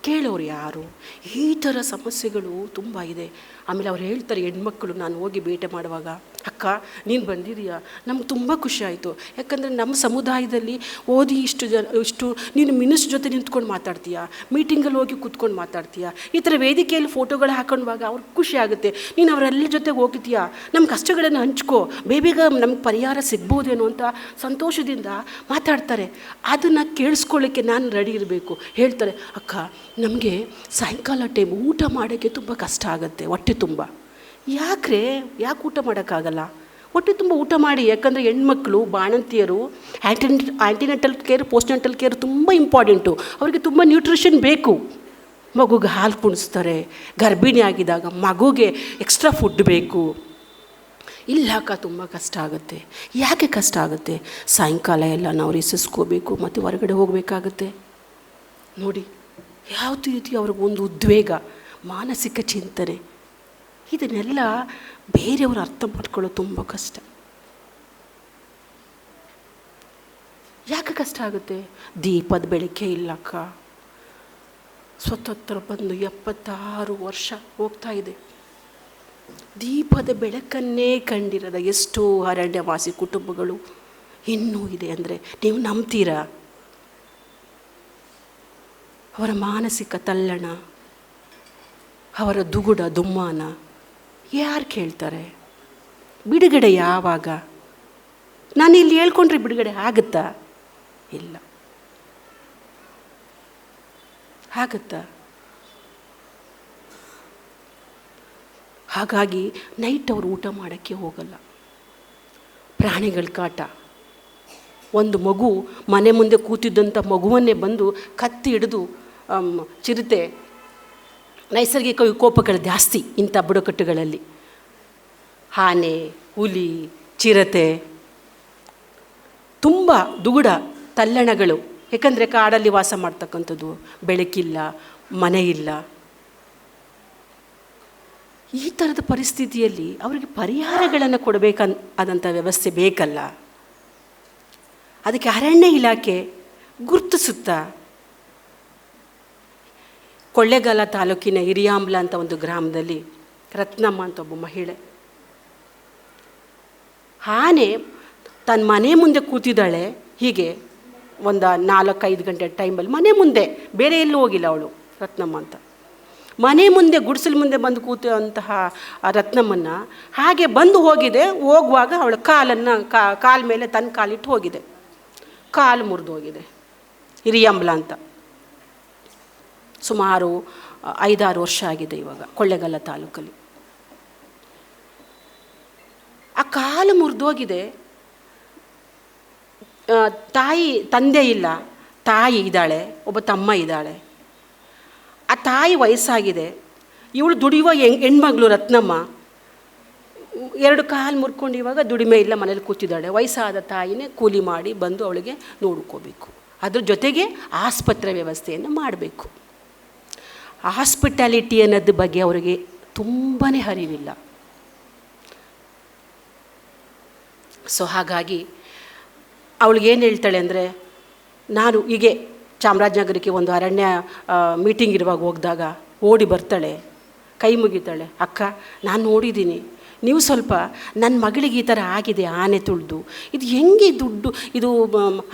ಕೇಳೋರು ಯಾರು? ಈ ಥರ ಸಮಸ್ಯೆಗಳು ತುಂಬ ಇದೆ. ಆಮೇಲೆ ಅವ್ರು ಹೇಳ್ತಾರೆ, ಹೆಣ್ಮಕ್ಳು, ನಾನು ಹೋಗಿ ಭೇಟಿ ಮಾಡುವಾಗ, ಅಕ್ಕ, ನೀನು ಬಂದಿದೀಯಾ ನಮ್ಗೆ ತುಂಬ ಖುಷಿ ಆಯಿತು. ಯಾಕಂದರೆ ನಮ್ಮ ಸಮುದಾಯದಲ್ಲಿ ಓದಿ ಇಷ್ಟು ಜನ, ಇಷ್ಟು, ನೀನು ಮಿನಿಸ್ ಜೊತೆ ನಿಂತ್ಕೊಂಡು ಮಾತಾಡ್ತೀಯಾ? ಮೀಟಿಂಗಲ್ಲಿ ಹೋಗಿ ಕೂತ್ಕೊಂಡು ಮಾತಾಡ್ತೀಯಾ? ಈ ಥರ ವೇದಿಕೆಯಲ್ಲಿ ಫೋಟೋಗಳು ಹಾಕೊಂಡಾಗ ಅವ್ರಿಗೆ ಖುಷಿ ಆಗುತ್ತೆ. ನೀನು ಅವರೆಲ್ಲ ಜೊತೆಗೆ ಹೋಗಿದ್ದೀಯಾ? ನಮ್ಮ ಕಷ್ಟಗಳನ್ನು ಹಂಚ್ಕೋ. ಬೇಬೇಗ ನಮ್ಗೆ ಪರಿಹಾರ ಸಿಗ್ಬೋದೇನೋ ಅಂತ ಸಂತೋಷದಿಂದ ಮಾತಾಡ್ತಾರೆ. ಅದನ್ನು ಕೇಳಿಸ್ಕೊಳ್ಳಿಕ್ಕೆ ನಾನು ರೆಡಿ ಇರಬೇಕು. ಹೇಳ್ತಾರೆ, ಅಕ್ಕ ನಮಗೆ ಸಾಯಂಕಾಲ ಟೈಮ್ ಊಟ ಮಾಡೋಕ್ಕೆ ತುಂಬ ಕಷ್ಟ ಆಗುತ್ತೆ, ಹೊಟ್ಟೆ ತುಂಬ. ಯಾಕ್ರೆ? ಯಾಕೆ ಊಟ ಮಾಡೋಕ್ಕಾಗಲ್ಲ? ಹೊಟ್ಟೆ ತುಂಬ ಊಟ ಮಾಡಿ, ಯಾಕಂದರೆ ಹೆಣ್ಮಕ್ಳು, ಬಾಣಂತಿಯರು ಆ್ಯಂಟಿನ್ ಆ್ಯಂಟಿನೆಂಟಲ್ ಕೇರ್ ಪೋಸ್ಟ್ನೆಂಟಲ್ ಕೇರ್ ತುಂಬ ಇಂಪಾರ್ಟೆಂಟು ಅವರಿಗೆ ತುಂಬ ನ್ಯೂಟ್ರಿಷನ್ ಬೇಕು. ಮಗುಗೆ ಹಾಲು ಕುಣಿಸ್ತಾರೆ, ಗರ್ಭಿಣಿ ಆಗಿದಾಗ ಮಗುಗೆ ಎಕ್ಸ್ಟ್ರಾ ಫುಡ್ ಬೇಕು. ಇಲ್ಲ ಅಕ್ಕ ತುಂಬ ಕಷ್ಟ ಆಗುತ್ತೆ. ಯಾಕೆ ಕಷ್ಟ ಆಗುತ್ತೆ? ಸಾಯಂಕಾಲ ಎಲ್ಲ ನಾವು ರಿಸಿಸ್ಕೋಬೇಕು ಮತ್ತು ಹೊರಗಡೆ ಹೋಗಬೇಕಾಗತ್ತೆ. ನೋಡಿ. ಯಾವ ರೀತಿ ಅವ್ರಿಗೆ ಒಂದು ಉದ್ವೇಗ, ಮಾನಸಿಕ ಚಿಂತನೆ. ಇದನ್ನೆಲ್ಲ ಬೇರೆಯವರು ಅರ್ಥ ಮಾಡ್ಕೊಳ್ಳೋದು ತುಂಬ ಕಷ್ಟ. ಯಾಕೆ ಕಷ್ಟ ಆಗುತ್ತೆ? ದೀಪದ ಬೆಳಕೆ ಇಲ್ಲಕ್ಕ. ಸ್ವತಂತ್ರ ಬಂದು ಎಪ್ಪತ್ತಾರು ವರ್ಷ ಹೋಗ್ತಾ ಇದೆ. ದೀಪದ ಬೆಳಕನ್ನೇ ಕಂಡಿರದ ಎಷ್ಟೋ ಅರಣ್ಯವಾಸಿ ಕುಟುಂಬಗಳು ಇನ್ನೂ ಇದೆ ಅಂದರೆ ನೀವು ನಂಬ್ತೀರಾ? ಅವರ ಮಾನಸಿಕ ತಲ್ಲಣ, ಅವರ ದುಗುಡ ದುಮ್ಮಾನ ಯಾರು ಕೇಳ್ತಾರೆ? ಬಿಡುಗಡೆ ಯಾವಾಗ? ನಾನು ಇಲ್ಲಿ ಹೇಳ್ಕೊಂಡ್ರೆ ಬಿಡುಗಡೆ ಆಗುತ್ತಾ? ಇಲ್ಲ. ಆಗುತ್ತಾ? ಹಾಗಾಗಿ ನೈಟ್ ಅವರು ಊಟ ಮಾಡೋಕ್ಕೆ ಹೋಗಲ್ಲ. ಪ್ರಾಣಿಗಳ ಕಾಟ. ಒಂದು ಮಗು ಮನೆ ಮುಂದೆ ಕೂತಿದ್ದಂಥ ಮಗುವನ್ನೇ ಬಂದು ಕತ್ತಿ ಹಿಡಿದು ಚಿರತೆ, ನೈಸರ್ಗಿಕ ವಿಕೋಪಗಳು ಜಾಸ್ತಿ ಇಂಥ ಬುಡಕಟ್ಟುಗಳಲ್ಲಿ. ಆನೆ, ಹುಲಿ, ಚಿರತೆ, ತುಂಬ ದುಗುಡ ತಲ್ಲಣಗಳು. ಏಕೆಂದರೆ ಕಾಡಲ್ಲಿ ವಾಸ ಮಾಡ್ತಕ್ಕಂಥದ್ದು ಬೆಳಕಿಲ್ಲ, ಮನೆ ಇಲ್ಲ. ಈ ಥರದ ಪರಿಸ್ಥಿತಿಯಲ್ಲಿ ಅವರಿಗೆ ಪರಿಹಾರಗಳನ್ನು ಕೊಡಬೇಕನ್, ಆದಂಥ ವ್ಯವಸ್ಥೆ ಬೇಕಲ್ಲ. ಅದಕ್ಕೆ ಅರಣ್ಯ ಇಲಾಖೆ ಗುರುತಿಸುತ್ತಾ ಕೊಳ್ಳೇಗಾಲ ತಾಲೂಕಿನ ಹಿರಿಯಾಂಬ್ಲ ಅಂತ ಒಂದು ಗ್ರಾಮದಲ್ಲಿ ರತ್ನಮ್ಮ ಅಂತ ಒಬ್ಬ ಮಹಿಳೆ. ಆನೆ ತನ್ನ ಮನೆ ಮುಂದೆ ಕೂತಿದ್ದಾಳೆ. ಹೀಗೆ ಒಂದು ನಾಲ್ಕೈದು ಗಂಟೆ ಟೈಮಲ್ಲಿ ಮನೆ ಮುಂದೆ, ಬೇರೆ ಎಲ್ಲೂ ಹೋಗಿಲ್ಲ ಅವಳು ರತ್ನಮ್ಮ ಅಂತ. ಮನೆ ಮುಂದೆ, ಗುಡಿಸಲು ಮುಂದೆ ಬಂದು ಕೂತಂತಹ ಆ ರತ್ನಮ್ಮನ್ನ ಹಾಗೆ ಬಂದು ಹೋಗಿದೆ. ಹೋಗುವಾಗ ಅವಳ ಕಾಲನ್ನು ಕಾಲ ಮೇಲೆ ತನ್ನ ಕಾಲಿಟ್ಟು ಹೋಗಿದೆ. ಕಾಲು ಮುರಿದು ಹೋಗಿದೆ. ಹಿರಿಯಂಬ್ಲ ಅಂತ. ಸುಮಾರು ಐದಾರು ವರ್ಷ ಆಗಿದೆ ಇವಾಗ, ಕೊಳ್ಳೆಗಾಲ ತಾಲೂಕಲ್ಲಿ. ಆ ಕಾಲು ಮುರಿದೋಗಿದೆ. ತಾಯಿ, ತಂದೆ ಇಲ್ಲ. ತಾಯಿ ಇದ್ದಾಳೆ, ಒಬ್ಬ ತಮ್ಮ ಇದ್ದಾಳೆ. ಆ ತಾಯಿ ವಯಸ್ಸಾಗಿದೆ. ಇವಳು ದುಡಿಯುವ ಹೆಣ್, ಹೆಣ್ಮಗಳು ರತ್ನಮ್ಮ. ಎರಡು ಕಾಲು ಮುರ್ಕೊಂಡು ಇವಾಗ ದುಡಿಮೆ ಇಲ್ಲ, ಮನೇಲಿ ಕೂತಿದ್ದಾಳೆ. ವಯಸ್ಸಾದ ತಾಯಿನೇ ಕೂಲಿ ಮಾಡಿ ಬಂದು ಅವಳಿಗೆ ನೋಡ್ಕೋಬೇಕು. ಅದ್ರ ಜೊತೆಗೆ ಆಸ್ಪತ್ರೆ ವ್ಯವಸ್ಥೆಯನ್ನು ಮಾಡಬೇಕು. ಹಾಸ್ಪಿಟಾಲಿಟಿ ಅನ್ನೋದ್ರ ಬಗ್ಗೆ ಅವರಿಗೆ ತುಂಬಾ ಅರಿವಿಲ್ಲ. ಸೊ ಹಾಗಾಗಿ ಅವಳಿಗೇನು ಹೇಳ್ತಾಳೆ ಅಂದರೆ, ನಾನು ಹೀಗೆ ಚಾಮರಾಜನಗರಕ್ಕೆ ಒಂದು ಅರಣ್ಯ ಮೀಟಿಂಗ್ ಇರುವಾಗ ಹೋಗಿದಾಗ ಓಡಿ ಬರ್ತಾಳೆ, ಕೈ ಮುಗಿತಾಳೆ, ಅಕ್ಕ, ನಾನು ನೋಡಿದ್ದೀನಿ ನೀವು ಸ್ವಲ್ಪ ನನ್ನ ಮಗಳಿಗೆ ಈ ಥರ ಆಗಿದೆ, ಆನೆ ತುಳಿದು. ಇದು ಹೆಂಗೆ ದುಡ್ಡು? ಇದು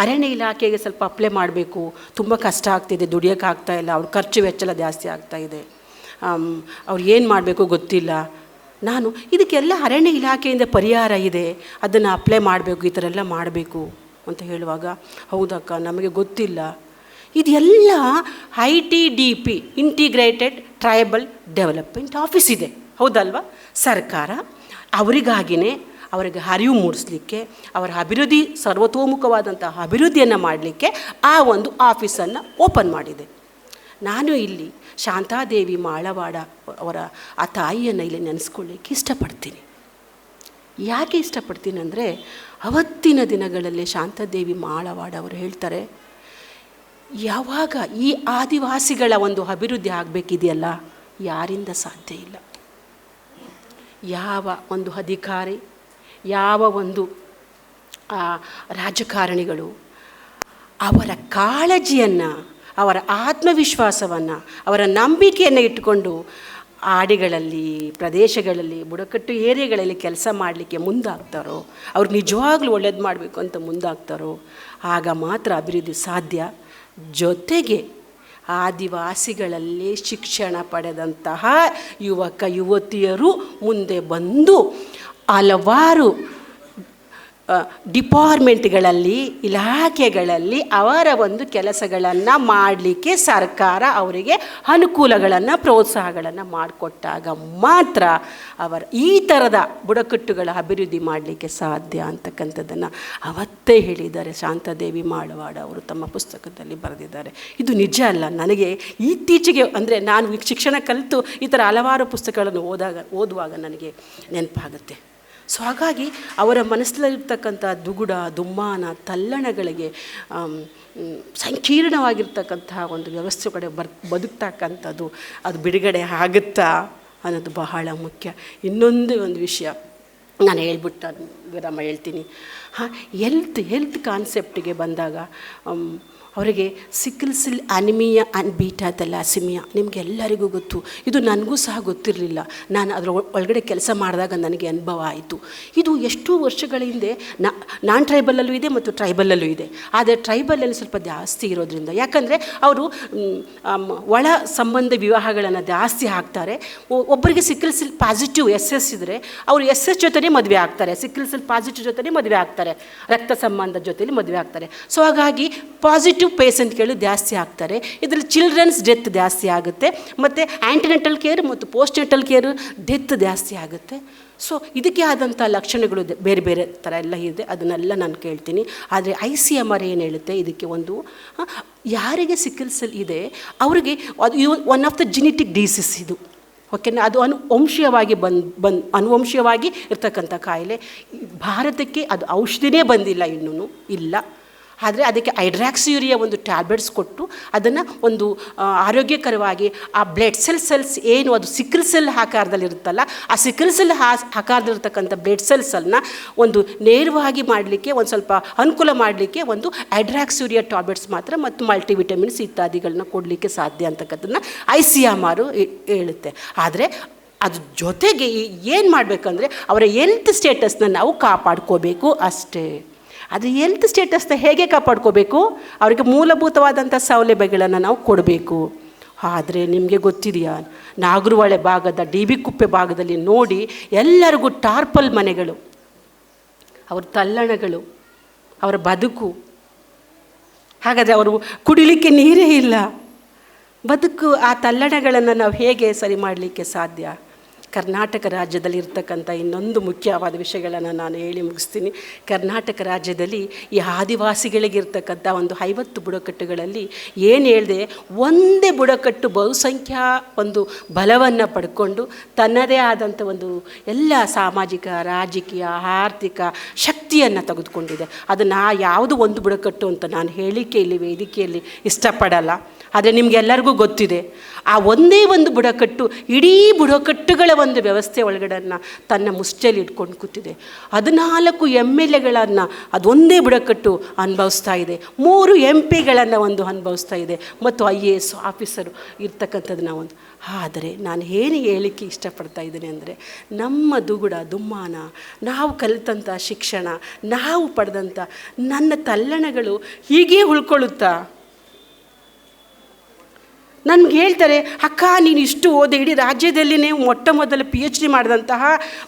ಅರಣ್ಯ ಇಲಾಖೆಗೆ ಸ್ವಲ್ಪ ಅಪ್ಲೈ ಮಾಡಬೇಕು. ತುಂಬ ಕಷ್ಟ ಆಗ್ತಿದೆ ದುಡಿಯೋಕ್ಕಾಗ್ತಾ ಇಲ್ಲ, ಅವ್ರ ಖರ್ಚು ವೆಚ್ಚ ಎಲ್ಲ ಜಾಸ್ತಿ ಆಗ್ತಾಯಿದೆ ಅವ್ರು ಏನು ಮಾಡಬೇಕು ಗೊತ್ತಿಲ್ಲ. ನಾನು, ಇದಕ್ಕೆಲ್ಲ ಅರಣ್ಯ ಇಲಾಖೆಯಿಂದ ಪರಿಹಾರ ಇದೆ. ಅದನ್ನು ಅಪ್ಲೈ ಮಾಡಬೇಕು, ಈ ಥರ ಎಲ್ಲ ಮಾಡಬೇಕು ಅಂತ ಹೇಳುವಾಗ, ಹೌದಕ್ಕ, ನಮಗೆ ಗೊತ್ತಿಲ್ಲ. ಇದೆಲ್ಲ I T D P integrated tribal development office ಇದೆ. ಹೌದಲ್ವಾ? ಸರ್ಕಾರ ಅವರಿಗಾಗಿಯೇ ಅವರಿಗೆ ಅರಿವು ಮೂಡಿಸ್ಲಿಕ್ಕೆ, ಅವರ ಅಭಿವೃದ್ಧಿ ಸರ್ವತೋಮುಖವಾದಂತಹ ಅಭಿವೃದ್ಧಿಯನ್ನು ಮಾಡಲಿಕ್ಕೆ ಆ ಒಂದು ಆಫೀಸನ್ನು ಓಪನ್ ಮಾಡಿದೆ. ನಾನು ಇಲ್ಲಿ ಶಾಂತಾದೇವಿ ಮಾಳವಾಡ ಅವರ ಆ ತಾಯಿಯನ್ನು ಇಲ್ಲಿ ನೆನೆಸ್ಕೊಳ್ಳಿಕ್ಕೆ ಇಷ್ಟಪಡ್ತೀನಿ. ಯಾಕೆ ಇಷ್ಟಪಡ್ತೀನಿ ಅಂದರೆ ಅವತ್ತಿನ ದಿನಗಳಲ್ಲಿ ಶಾಂತಾದೇವಿ ಮಾಳವಾಡ ಅವರು ಹೇಳ್ತಾರೆ, ಯಾವಾಗ ಈ ಆದಿವಾಸಿಗಳ ಒಂದು ಅಭಿವೃದ್ಧಿ ಆಗಬೇಕಿದೆಯಲ್ಲ, ಯಾರಿಂದ ಸಾಧ್ಯ ಇಲ್ಲ? ಯಾವ ಒಂದು ಅಧಿಕಾರಿ, ಯಾವ ಒಂದು ರಾಜಕಾರಣಿಗಳು ಅವರ ಕಾಳಜಿಯನ್ನು, ಅವರ ಆತ್ಮವಿಶ್ವಾಸವನ್ನು, ಅವರ ನಂಬಿಕೆಯನ್ನು ಇಟ್ಟುಕೊಂಡು ಆಡಿಗಳಲ್ಲಿ, ಪ್ರದೇಶಗಳಲ್ಲಿ, ಬುಡಕಟ್ಟು ಏರಿಯಾಗಳಲ್ಲಿ ಕೆಲಸ ಮಾಡಲಿಕ್ಕೆ ಮುಂದಾಗ್ತಾರೋ, ಅವ್ರು ನಿಜವಾಗ್ಲೂ ಒಳ್ಳೇದು ಮಾಡಬೇಕು ಅಂತ ಮುಂದಾಗ್ತಾರೋ, ಆಗ ಮಾತ್ರ ಅಭಿವೃದ್ಧಿ ಸಾಧ್ಯ. ಜೊತೆಗೆ ಆದಿವಾಸಿಗಳಲ್ಲಿ ಶಿಕ್ಷಣ ಪಡೆದಂತಹ ಯುವಕ ಯುವತಿಯರು ಮುಂದೆ ಬಂದು ಹಲವಾರು ಡಿಪಾರ್ಟ್ಮೆಂಟ್ಗಳಲ್ಲಿ, ಇಲಾಖೆಗಳಲ್ಲಿ ಅವರ ಒಂದು ಕೆಲಸಗಳನ್ನು ಮಾಡಲಿಕ್ಕೆ ಸರ್ಕಾರ ಅವರಿಗೆ ಅನುಕೂಲಗಳನ್ನು, ಪ್ರೋತ್ಸಾಹಗಳನ್ನು ಮಾಡಿಕೊಟ್ಟಾಗ ಮಾತ್ರ ಅವರ ಈ ಥರದ ಬುಡಕಟ್ಟುಗಳ ಅಭಿವೃದ್ಧಿ ಮಾಡಲಿಕ್ಕೆ ಸಾಧ್ಯ ಅಂತಕ್ಕಂಥದ್ದನ್ನು ಅವತ್ತೇ ಹೇಳಿದ್ದಾರೆ. ಶಾಂತಾದೇವಿ ಮಾಳವಾಡ ಅವರು ತಮ್ಮ ಪುಸ್ತಕದಲ್ಲಿ ಬರೆದಿದ್ದಾರೆ. ಇದು ನಿಜ ಅಲ್ಲ. ನನಗೆ ಇತ್ತೀಚೆಗೆ ಅಂದರೆ ನಾನು ಶಿಕ್ಷಣ ಕಲಿತು ಈ ಥರ ಹಲವಾರು ಪುಸ್ತಕಗಳನ್ನು ಓದಾಗ, ಓದುವಾಗ ನನಗೆ ನೆನಪಾಗುತ್ತೆ. ಸೊ ಹಾಗಾಗಿ ಅವರ ಮನಸ್ಸಲ್ಲಿರ್ತಕ್ಕಂಥ ದುಗುಡ, ದುಮ್ಮಾನ, ತಲ್ಲಣಗಳಿಗೆ ಸಂಕೀರ್ಣವಾಗಿರ್ತಕ್ಕಂತಹ ಒಂದು ವ್ಯವಸ್ಥೆ ಕಡೆ ಬರ್, ಬದುಕ್ತಕ್ಕಂಥದ್ದು ಅದು ಬಿಡುಗಡೆ ಆಗುತ್ತಾ ಅನ್ನೋದು ಬಹಳ ಮುಖ್ಯ. ಇನ್ನೊಂದು ಒಂದು ವಿಷಯ ನಾನು ಹೇಳ್ಬಿಟ್ಟು, ವಿರಾಮ ಹೇಳ್ತೀನಿ. ಹಾಂ ಹೆಲ್ತ್ ಹೆಲ್ತ್ ಕಾನ್ಸೆಪ್ಟಿಗೆ ಬಂದಾಗ ಅವರಿಗೆ sickle cell anaemia and beta thalassaemia ನಿಮಗೆಲ್ಲರಿಗೂ ಗೊತ್ತು. ಇದು ನನಗೂ ಸಹ ಗೊತ್ತಿರಲಿಲ್ಲ. ನಾನು ಅದರ ಒಳ- ಒಳಗಡೆ ಕೆಲಸ ಮಾಡಿದಾಗ ನನಗೆ ಅನುಭವ ಆಯಿತು. ಇದು ಎಷ್ಟೋ ವರ್ಷಗಳ ಹಿಂದೆ ನಾ, ನಾನ್ ಟ್ರೈಬಲಲ್ಲೂ ಇದೆ ಮತ್ತು ಟ್ರೈಬಲಲ್ಲೂ ಇದೆ. ಆದರೆ ಟ್ರೈಬಲಲ್ಲಿ ಸ್ವಲ್ಪ ಜಾಸ್ತಿ ಇರೋದ್ರಿಂದ, ಯಾಕಂದರೆ ಅವರು ಒಳ ಸಂಬಂಧ ವಿವಾಹಗಳನ್ನು ಜಾಸ್ತಿ ಹಾಕ್ತಾರೆ. ಒಬ್ಬರಿಗೆ sickle cell positive S S ಇದ್ದರೆ ಅವರು ಎಸ್ ಎಸ್ ಜೊತೆನೇ ಮದುವೆ ಆಗ್ತಾರೆ. ಸಿಕ್ಕಲ್ ಪಾಸಿಟಿವ್ ಜೊತೆನೇ ಮದುವೆ ಆಗ್ತಾರೆ. ರಕ್ತ ಸಂಬಂಧ ಜೊತೆಲಿ ಮದುವೆ ಆಗ್ತಾರೆ. ಸೊ ಹಾಗಾಗಿ ಪಾಸಿಟಿವ್ ಪೇಷಂಟ್ಗಳು ಜಾಸ್ತಿ ಆಗ್ತಾರೆ. ಇದರಲ್ಲಿ ಚಿಲ್ಡ್ರನ್ಸ್ ಡೆತ್ ಜಾಸ್ತಿ ಆಗುತ್ತೆ. ಮತ್ತು ಆ್ಯಂಟಿನೆಂಟಲ್ ಕೇರ್ ಮತ್ತು ಪೋಸ್ಟ್ನೆಂಟಲ್ ಕೇರ್ ಡೆತ್ ಜಾಸ್ತಿ ಆಗುತ್ತೆ. ಸೊ ಇದಕ್ಕೆ ಆದಂಥ ಲಕ್ಷಣಗಳು ಬೇರೆ ಬೇರೆ ಥರ ಎಲ್ಲ ಇದೆ. ಅದನ್ನೆಲ್ಲ ನಾನು ಕೇಳ್ತೀನಿ. ಆದರೆ ಐ ಸಿ ಎಂ ಆರ್ ಏನು ಹೇಳುತ್ತೆ? ಇದಕ್ಕೆ ಒಂದು ಯಾರಿಗೆ ಸಿಕ್ಕಲ್ಸಲ್ ಇದೆ, ಅವರಿಗೆ ಅದು one of the genetic disease ಇದು. ಓಕೆನಾ ಅದು ಅನು ವಂಶೀಯವಾಗಿ ಬಂದು ಬಂದು, ಅನುವಂಶೀಯವಾಗಿ ಇರ್ತಕ್ಕಂಥ ಕಾಯಿಲೆ. ಭಾರತಕ್ಕೆ ಅದು ಔಷಧಿನೇ ಬಂದಿಲ್ಲ ಇನ್ನೂ ಇಲ್ಲ. ಆದರೆ ಅದಕ್ಕೆ ಹೈಡ್ರಾಕ್ಸಿಯೂರಿಯಾ ಒಂದು ಟ್ಯಾಬ್ಲೆಟ್ಸ್ ಕೊಟ್ಟು ಅದನ್ನು ಒಂದು ಆರೋಗ್ಯಕರವಾಗಿ ಆ ಬ್ಲಡ್ ಸೆಲ್ ಸೆಲ್ಸ್ ಏನು ಅದು ಸಿಕ್ಕಲ್ ಸೆಲ್ ಆಕಾರದಲ್ಲಿರುತ್ತಲ್ಲ, ಆ ಸಿಕ್ಕಲ್ ಸೆಲ್ ಆಕಾರದಲ್ಲಿರ್ತಕ್ಕಂಥ ಬ್ಲಡ್ ಸೆಲ್ಸನ್ನು ಒಂದು ನೇರವಾಗಿ ಮಾಡಲಿಕ್ಕೆ, ಒಂದು ಸ್ವಲ್ಪ ಅನುಕೂಲ ಮಾಡಲಿಕ್ಕೆ ಒಂದು ಹೈಡ್ರಾಕ್ಸಿಯೂರಿಯಾ ಟ್ಯಾಬ್ಲೆಟ್ಸ್ ಮಾತ್ರ ಮತ್ತು ಮಲ್ಟಿವಿಟಮಿನ್ಸ್ ಇತ್ಯಾದಿಗಳನ್ನ ಕೊಡಲಿಕ್ಕೆ ಸಾಧ್ಯ ಅಂತಕ್ಕಂಥದ್ದನ್ನ ಐ ಸಿ ಎಂ ಆರು ಹೇಳುತ್ತೆ. ಆದರೆ ಅದ್ರ ಜೊತೆಗೆ ಏನು ಮಾಡಬೇಕಂದ್ರೆ ಅವರ ಹೆಲ್ತ್ ಸ್ಟೇಟಸ್ನ ನಾವು ಕಾಪಾಡ್ಕೋಬೇಕು ಅಷ್ಟೇ. ಅದು ಹೆಲ್ತ್ ಸ್ಟೇಟಸ್ನ ಹೇಗೆ ಕಾಪಾಡ್ಕೋಬೇಕು? ಅವರಿಗೆ ಮೂಲಭೂತವಾದಂಥ ಸೌಲಭ್ಯಗಳನ್ನು ನಾವು ಕೊಡಬೇಕು. ಆದರೆ ನಿಮಗೆ ಗೊತ್ತಿದೆಯಾ? ನಾಗರವಾಳೆ ಭಾಗದ ಡಿ ಬಿ ಕುಪ್ಪೆ ಭಾಗದಲ್ಲಿ ನೋಡಿ ಎಲ್ಲರಿಗೂ ಟಾರ್ಪಲ್ ಮನೆಗಳು. ಅವ್ರ ತಲ್ಲಣಗಳು, ಅವರ ಬದುಕು. ಹಾಗಾದರೆ ಅವರು ಕುಡಿಲಿಕ್ಕೆ ನೀರೇ ಇಲ್ಲ. ಬದುಕು ಆ ತಲ್ಲಣಗಳನ್ನು ನಾವು ಹೇಗೆ ಸರಿ ಮಾಡಲಿಕ್ಕೆ ಸಾಧ್ಯ? ಕರ್ನಾಟಕ ರಾಜ್ಯದಲ್ಲಿ ಇರ್ತಕ್ಕಂಥ ಇನ್ನೊಂದು ಮುಖ್ಯವಾದ ವಿಷಯಗಳನ್ನು ನಾನು ಹೇಳಿ ಮುಗಿಸ್ತೀನಿ. ಕರ್ನಾಟಕ ರಾಜ್ಯದಲ್ಲಿ ಈ ಆದಿವಾಸಿಗಳಿಗಿರ್ತಕ್ಕಂಥ ಒಂದು ಐವತ್ತು ಬುಡಕಟ್ಟುಗಳಲ್ಲಿ ಏನು ಹೇಳಿದೆ, ಒಂದೇ ಬುಡಕಟ್ಟು ಬಹುಸಂಖ್ಯಾ ಒಂದು ಬಲವನ್ನು ಪಡ್ಕೊಂಡು ತನ್ನದೇ ಆದಂಥ ಒಂದು ಎಲ್ಲ ಸಾಮಾಜಿಕ, ರಾಜಕೀಯ, ಆರ್ಥಿಕ ಶಕ್ತಿಯನ್ನು ತೆಗೆದುಕೊಂಡಿದೆ. ಅದನ್ನು ಯಾವುದು ಒಂದು ಬುಡಕಟ್ಟು ಅಂತ ನಾನು ಹೇಳಿಕೆ ಇಲ್ಲಿ, ವೇದಿಕೆಯಲ್ಲಿ ಇಷ್ಟಪಡಲ್ಲ. ಆದರೆ ನಿಮಗೆಲ್ಲರಿಗೂ ಗೊತ್ತಿದೆ, ಆ ಒಂದೇ ಒಂದು ಬುಡಕಟ್ಟು, ಇಡೀ ಬುಡಕಟ್ಟುಗಳ ಒಂದು ವ್ಯವಸ್ಥೆ ಒಳಗಡನ್ನು ತನ್ನ ಮುಷ್ಟಿಯಲ್ಲಿ ಇಟ್ಕೊಂಡು ಕೂತಿದೆ. ಹದಿನಾಲ್ಕು ಎಂ ಎಲ್ ಎಗಳನ್ನು ಅದೊಂದೇ ಬುಡಕಟ್ಟು ಅನುಭವಿಸ್ತಾ ಇದೆ. ಮೂರು ಎಂ ಪಿಗಳನ್ನು ಒಂದು ಅನುಭವಿಸ್ತಾ ಇದೆ. ಮತ್ತು ಐ ಎ ಎಸ್ ಆಫೀಸರು ಇರ್ತಕ್ಕಂಥದ್ದನ್ನ ಒಂದು ಆದರೆ ನಾನು ಏನು ಹೇಳಿಕ್ಕೆ ಇಷ್ಟಪಡ್ತಾ ಇದ್ದೀನಿ ಅಂದರೆ, ನಮ್ಮ ದುಗುಡ, ದುಮ್ಮಾನ, ನಾವು ಕಲಿತಂಥ ಶಿಕ್ಷಣ, ನಾವು ಪಡೆದಂಥ ನನ್ನ ತಲ್ಲಣಗಳು ಹೀಗೇ ಉಳ್ಕೊಳ್ಳುತ್ತಾ? ನನ್ಗೆ ಹೇಳ್ತಾರೆ, ಅಕ್ಕ, ನೀನು ಇಷ್ಟು ಓದಿ ಇಡೀ ರಾಜ್ಯದಲ್ಲಿನೇ ಮೊಟ್ಟ ಮೊದಲು ಪಿ ಎಚ್ ಡಿ ಮಾಡಿದಂತಹ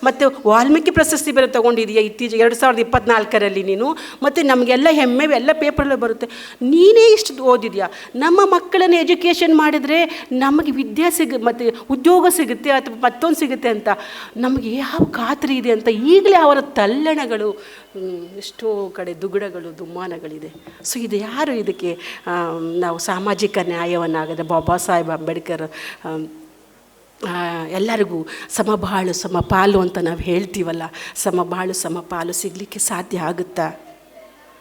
ಮತ್ತು ವಾಲ್ಮೀಕಿ ಪ್ರಶಸ್ತಿ ಬೇರೆ ತೊಗೊಂಡಿದೆಯಾ ಇತ್ತೀಚೆಗೆ ಎರಡು ಸಾವಿರದ ಇಪ್ಪತ್ನಾಲ್ಕರಲ್ಲಿ ನೀನು? ಮತ್ತು ನಮಗೆಲ್ಲ ಹೆಮ್ಮೆ ಎಲ್ಲ ಪೇಪರಲ್ಲೂ ಬರುತ್ತೆ. ನೀನೇ ಇಷ್ಟು ಓದಿದೆಯಾ? ನಮ್ಮ ಮಕ್ಕಳನ್ನು ಎಜುಕೇಷನ್ ಮಾಡಿದರೆ ನಮಗೆ ವಿದ್ಯೆ ಸಿಗ, ಮತ್ತು ಉದ್ಯೋಗ ಸಿಗುತ್ತೆ ಅಥವಾ ಮತ್ತೊಂದು ಸಿಗುತ್ತೆ ಅಂತ. ನಮಗೆ ಯಾವ ಖಾತ್ರಿ ಇದೆ ಅಂತ ಈಗಲೇ ಅವರ ತಲ್ಲಣಗಳು ಎಷ್ಟೋ ಕಡೆ ದುಗುಡಗಳು, ದುಮ್ಮಾನಗಳಿದೆ. ಸೊ ಇದು ಯಾರು ಇದಕ್ಕೆ ನಾವು ಸಾಮಾಜಿಕ ನ್ಯಾಯವನ್ನಾಗದೆ ಬಾಬಾ ಸಾಹೇಬ್ ಅಂಬೇಡ್ಕರ್ ಎಲ್ಲರಿಗೂ ಸಮಬಾಳು ಸಮಪಾಲು ಅಂತ ನಾವು ಹೇಳ್ತೀವಲ್ಲ ಸಮಬಾಳು ಸಮಪಾಲು ಸಿಗಲಿಕ್ಕೆ ಸಾಧ್ಯ ಆಗುತ್ತಾ?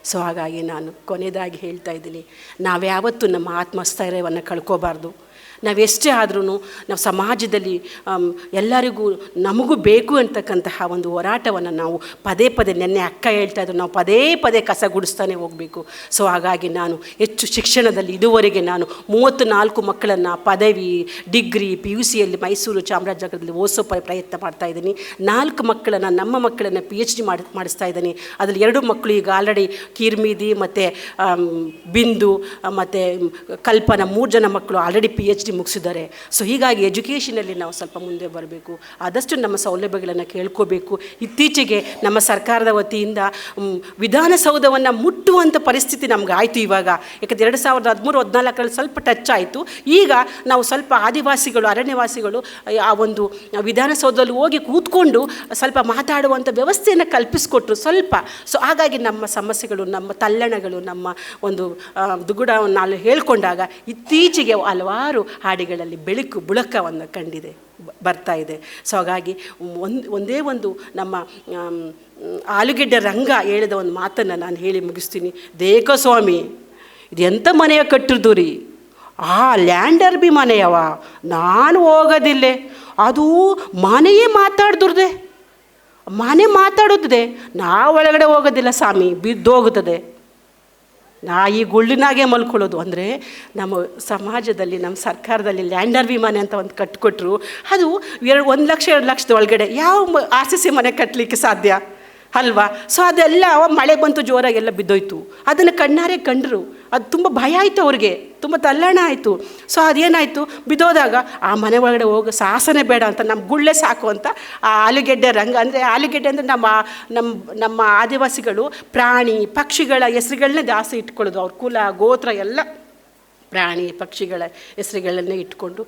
ಸೊ ಹಾಗಾಗಿ ನಾನು ಕೊನೆಯದಾಗಿ ಹೇಳ್ತಾ ಇದ್ದೀನಿ, ನಾವ್ಯಾವತ್ತೂ ನಮ್ಮ ಆತ್ಮಸ್ಥೈರ್ಯವನ್ನು ಕಳ್ಕೋಬಾರ್ದು. ನಾವೆಷ್ಟೇ ಆದ್ರೂ ನಾವು ಸಮಾಜದಲ್ಲಿ ಎಲ್ಲರಿಗೂ ನಮಗೂ ಬೇಕು ಅಂತಕ್ಕಂತಹ ಒಂದು ಹೋರಾಟವನ್ನು ನಾವು ಪದೇ ಪದೇ ನೆನ್ನೆ ಅಕ್ಕ ಹೇಳ್ತಾ ಇದ್ರು, ನಾವು ಪದೇ ಪದೇ ಕಸ ಗುಡಿಸ್ತಾನೆ ಹೋಗಬೇಕು. ಸೊ ಹಾಗಾಗಿ ನಾನು ಹೆಚ್ಚು ಶಿಕ್ಷಣದಲ್ಲಿ ಇದುವರೆಗೆ ನಾನು ಮೂವತ್ತು ನಾಲ್ಕು ಮಕ್ಕಳನ್ನು ಪದವಿ, ಡಿಗ್ರಿ ಪಿ ಯು ಸಿಯಲ್ಲಿ ಮೈಸೂರು ಚಾಮರಾಜನಗರದಲ್ಲಿ ಓದಿಸೋ ಪ್ರಯತ್ನ ಮಾಡ್ತಾ ಇದ್ದೀನಿ. ನಾಲ್ಕು ಮಕ್ಕಳನ್ನು ನಮ್ಮ ಮಕ್ಕಳನ್ನು ಪಿ ಎಚ್ ಡಿ ಮಾಡಿ, ಮಾಡಿಸ್ತಾ ಇದ್ದೀನಿ. ಅದರಲ್ಲಿ ಎರಡು ಮಕ್ಕಳು ಈಗ ಆಲ್ರೆಡಿ ಕೀರ್ಮಿದಿ ಮತ್ತು ಬಿಂದು, ಮತ್ತು, ಕಲ್ಪನಾ ಮೂರು ಜನ ಮಕ್ಕಳು ಆಲ್ರೆಡಿ ಪಿ ಎಚ್ ಡಿ ಮುಗಿಸಿದ್ದಾರೆ. ಸೊ ಹೀಗಾಗಿ ಎಜುಕೇಷನಲ್ಲಿ ನಾವು ಸ್ವಲ್ಪ ಮುಂದೆ ಬರಬೇಕು. ಆದಷ್ಟು ನಮ್ಮ ಸೌಲಭ್ಯಗಳನ್ನು ಕೇಳ್ಕೋಬೇಕು. ಇತ್ತೀಚೆಗೆ ನಮ್ಮ ಸರ್ಕಾರದ ವತಿಯಿಂದ ವಿಧಾನಸೌಧವನ್ನು ಮುಟ್ಟುವಂಥ ಪರಿಸ್ಥಿತಿ ನಮ್ಗೆ ಆಯಿತು ಇವಾಗ. ಯಾಕಂದ್ರೆ ಎರಡು ಸಾವಿರದ ಹದಿಮೂರು, ಹದಿನಾಲ್ಕರಲ್ಲಿ ಸ್ವಲ್ಪ ಟಚ್ ಆಯಿತು. ಈಗ ನಾವು ಸ್ವಲ್ಪ ಆದಿವಾಸಿಗಳು, ಅರಣ್ಯವಾಸಿಗಳು, ಆ ಒಂದು ವಿಧಾನಸೌಧದಲ್ಲಿ ಹೋಗಿ ಕೂತ್ಕೊಂಡು ಸ್ವಲ್ಪ ಮಾತಾಡುವಂಥ ವ್ಯವಸ್ಥೆಯನ್ನು ಕಲ್ಪಿಸಿಕೊಟ್ರು ಸ್ವಲ್ಪ. ಸೊ ಹಾಗಾಗಿ ನಮ್ಮ ಸಮಸ್ಯೆಗಳು, ನಮ್ಮ ತಲ್ಲಣಗಳು, ನಮ್ಮ ಒಂದು ದುಗುಡವನ್ನು ಅಲ್ಲಿ ಹೇಳ್ಕೊಂಡಾಗ ಇತ್ತೀಚೆಗೆ ಹಲವಾರು ಹಾಡಿಗಳಲ್ಲಿ ಬೆಳಕು ಬುಳಕವನ್ನು ಕಂಡಿದೆ ಬರ್ತಾ ಇದೆ. ಸೊ ಹಾಗಾಗಿ ಒಂದು, ಒಂದೇ ಒಂದು ನಮ್ಮ ಆಲೂಗೆಡ್ಡೆ ರಂಗ ಹೇಳಿದ ಒಂದು ಮಾತನ್ನು ನಾನು ಹೇಳಿ ಮುಗಿಸ್ತೀನಿ. ದೇಕ ಸ್ವಾಮಿ, ಇದು ಎಂಥ ಮನೆಯ ಕಟ್ಟಿದ್ದು ರೀ ಆ ಲ್ಯಾಂಡರ್ ಬಿ ಮನೆಯವ? ನಾನು ಹೋಗೋದಿಲ್ಲೇ. ಅದು ಮನೆಯೇ ಮಾತಾಡ್ದುರ್ದೆ. ಮನೆ ಮಾತಾಡೋದಿದೆ. ನಾವು ಒಳಗಡೆ ಹೋಗೋದಿಲ್ಲ ಸ್ವಾಮಿ, ಬಿದ್ದೋಗುತ್ತದೆ. ನಾ ಈ ಗುಳ್ಳಿನಾಗೆ ಮಲ್ಕೊಳ್ಳೋದು. ಅಂದರೆ ನಮ್ಮ ಸಮಾಜದಲ್ಲಿ, ನಮ್ಮ ಸರ್ಕಾರದಲ್ಲಿ ಲ್ಯಾಂಡರ್ ವಿಮಾನ ಅಂತ ಒಂದು ಕಟ್ಟಿಕೊಟ್ರು ಅದು ಎರಡು, ಒಂದು ಲಕ್ಷ, ಎರಡು ಲಕ್ಷದ ಒಳಗಡೆ ಯಾವ ಆರ್ ಸಿ ಸಿ ಮನೆ ಕಟ್ಟಲಿಕ್ಕೆ ಸಾಧ್ಯ? ಅಲ್ವಾ? ಸೊ ಅದೆಲ್ಲ ಮಳೆ ಬಂತು ಜೋರಾಗಿ ಎಲ್ಲ ಬಿದ್ದೋಯ್ತು. ಅದನ್ನು ಕಣ್ಣಾರೆ ಕಂಡರು. ಅದು ತುಂಬ ಭಯ ಆಯಿತು ಅವ್ರಿಗೆ. ತುಂಬ ತಲ್ಲಣ ಆಯಿತು. ಸೊ ಅದೇನಾಯಿತು? ಬಿದ್ದೋದಾಗ, ಆ ಮನೆ ಒಳಗಡೆ ಹೋಗೋ, ಸಾಹಸನೇ ಬೇಡ ಅಂತ ನಮ್ಮ ಗುಳ್ಳೆ ಸಾಕು ಅಂತ ಆ ಆಲೂಗೆಡ್ಡೆ ರಂಗ, ಅಂದರೆ ಆಲೂಗೆಡ್ಡೆ ಅಂದರೆ ನಮ್ಮ ನಮ್ಮ ನಮ್ಮ ಆದಿವಾಸಿಗಳು ಪ್ರಾಣಿ, ಪಕ್ಷಿಗಳ ಹೆಸರುಗಳನ್ನೇ ಜಾಸ್ತಿ ಇಟ್ಕೊಳ್ಳೋದು. ಅವ್ರ ಕುಲ, ಗೋತ್ರ ಎಲ್ಲ ಪ್ರಾಣಿ ಪಕ್ಷಿಗಳ ಹೆಸರುಗಳನ್ನೇ ಇಟ್ಕೊಂಡು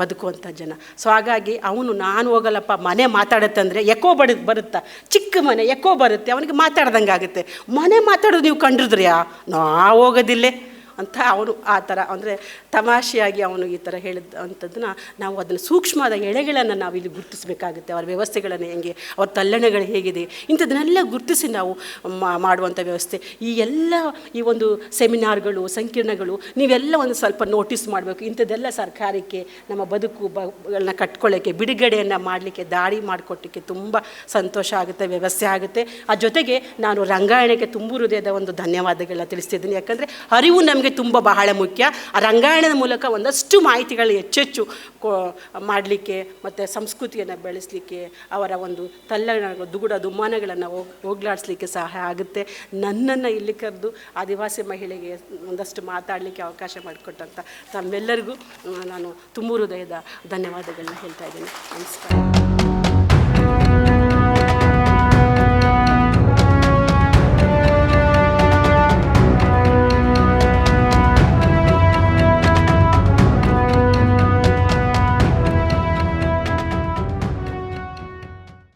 ಬದುಕುವಂಥ ಜನ. ಸೊ ಹಾಗಾಗಿ ಅವನು ನಾನು ಹೋಗಲ್ಲಪ್ಪ, ಮನೆ ಮಾತಾಡುತ್ತೆ ಅಂದರೆ ಎಕೋ ಬಡ, ಬರುತ್ತಾ? ಚಿಕ್ಕ ಮನೆ, ಎಕೋ ಬರುತ್ತೆ, ಅವನಿಗೆ ಮಾತಾಡ್ದಂಗೆ ಆಗುತ್ತೆ ಮನೆ ಮಾತಾಡೋದು ನೀವು ಕಂಡಿದ್ರ್ಯಾ? ನಾ ಹೋಗೋದಿಲ್ಲೇ. ಅಂತ ಅವನು ಆ ಥರ, ಅಂದರೆ ತಮಾಷೆಯಾಗಿ ಅವನು ಈ ಥರ ಹೇಳಿದ ಅಂಥದ್ದನ್ನ ನಾವು ಅದನ್ನು ಸೂಕ್ಷ್ಮವಾದ ಎಳೆಗಳನ್ನು ನಾವು ಇಲ್ಲಿ ಗುರುತಿಸಬೇಕಾಗುತ್ತೆ, ಅವರ ವ್ಯವಸ್ಥೆಗಳನ್ನು ಹೆಂಗೆ, ಅವ್ರ ತಲ್ಲಣಗಳು ಹೇಗಿದೆ, ಇಂಥದ್ದನ್ನೆಲ್ಲ ಗುರುತಿಸಿ ನಾವು ಮಾಡುವಂಥ ವ್ಯವಸ್ಥೆ. ಈ ಎಲ್ಲ, ಈ ಒಂದು ಸೆಮಿನಾರ್ಗಳು, ಸಂಕೀರ್ಣಗಳು, ನೀವೆಲ್ಲ ಒಂದು ಸ್ವಲ್ಪ ನೋಟಿಸ್ ಮಾಡಬೇಕು. ಇಂಥದ್ದೆಲ್ಲ ಸರ್ಕಾರಕ್ಕೆ, ನಮ್ಮ ಬದುಕು ಬಗಳನ್ನ ಕಟ್ಕೊಳ್ಳೋಕ್ಕೆ, ಬಿಡುಗಡೆಯನ್ನು ಮಾಡಲಿಕ್ಕೆ ದಾಳಿ ಮಾಡಿಕೊಟ್ಟಿಕ್ಕೆ ತುಂಬ ಸಂತೋಷ ಆಗುತ್ತೆ, ವ್ಯವಸ್ಥೆ ಆಗುತ್ತೆ. ಆ ಜೊತೆಗೆ ನಾನು ರಂಗಾಯಣಕ್ಕೆ ತುಂಬು ಹೃದಯದ ಒಂದು ಧನ್ಯವಾದಗಳನ್ನ ತಿಳಿಸ್ತಿದ್ದೀನಿ. ಯಾಕಂದರೆ ಅರಿವು ನಮಗೆ ತುಂಬ ಬಹಳ ಮುಖ್ಯ. ಆ ರಂಗಾಯಣದ ಮೂಲಕ ಒಂದಷ್ಟು ಮಾಹಿತಿಗಳು ಹೆಚ್ಚೆಚ್ಚು ಕೊ, ಮಾಡಲಿಕ್ಕೆ ಮತ್ತು ಸಂಸ್ಕೃತಿಯನ್ನು ಬೆಳೆಸಲಿಕ್ಕೆ, ಅವರ ಒಂದು ತಲ್ಲಣ ದುಗುಡ ದುಮ್ಮಾನಗಳನ್ನು ಹೋಗ್, ಹೋಗ್ಲಾಡಿಸ್ಲಿಕ್ಕೆ ಸಹಾಯ ಆಗುತ್ತೆ. ನನ್ನನ್ನು ಇಲ್ಲಿ ಕರೆದು ಆದಿವಾಸಿ ಮಹಿಳೆಗೆ ಒಂದಷ್ಟು ಮಾತಾಡಲಿಕ್ಕೆ ಅವಕಾಶ ಮಾಡಿಕೊಟ್ಟಂಥ ತಮ್ಮೆಲ್ಲರಿಗೂ ನಾನು ತುಂಬ ಹೃದಯದ ಧನ್ಯವಾದಗಳನ್ನ ಹೇಳ್ತಾ ಇದ್ದೀನಿ. ನಮಸ್ಕಾರ.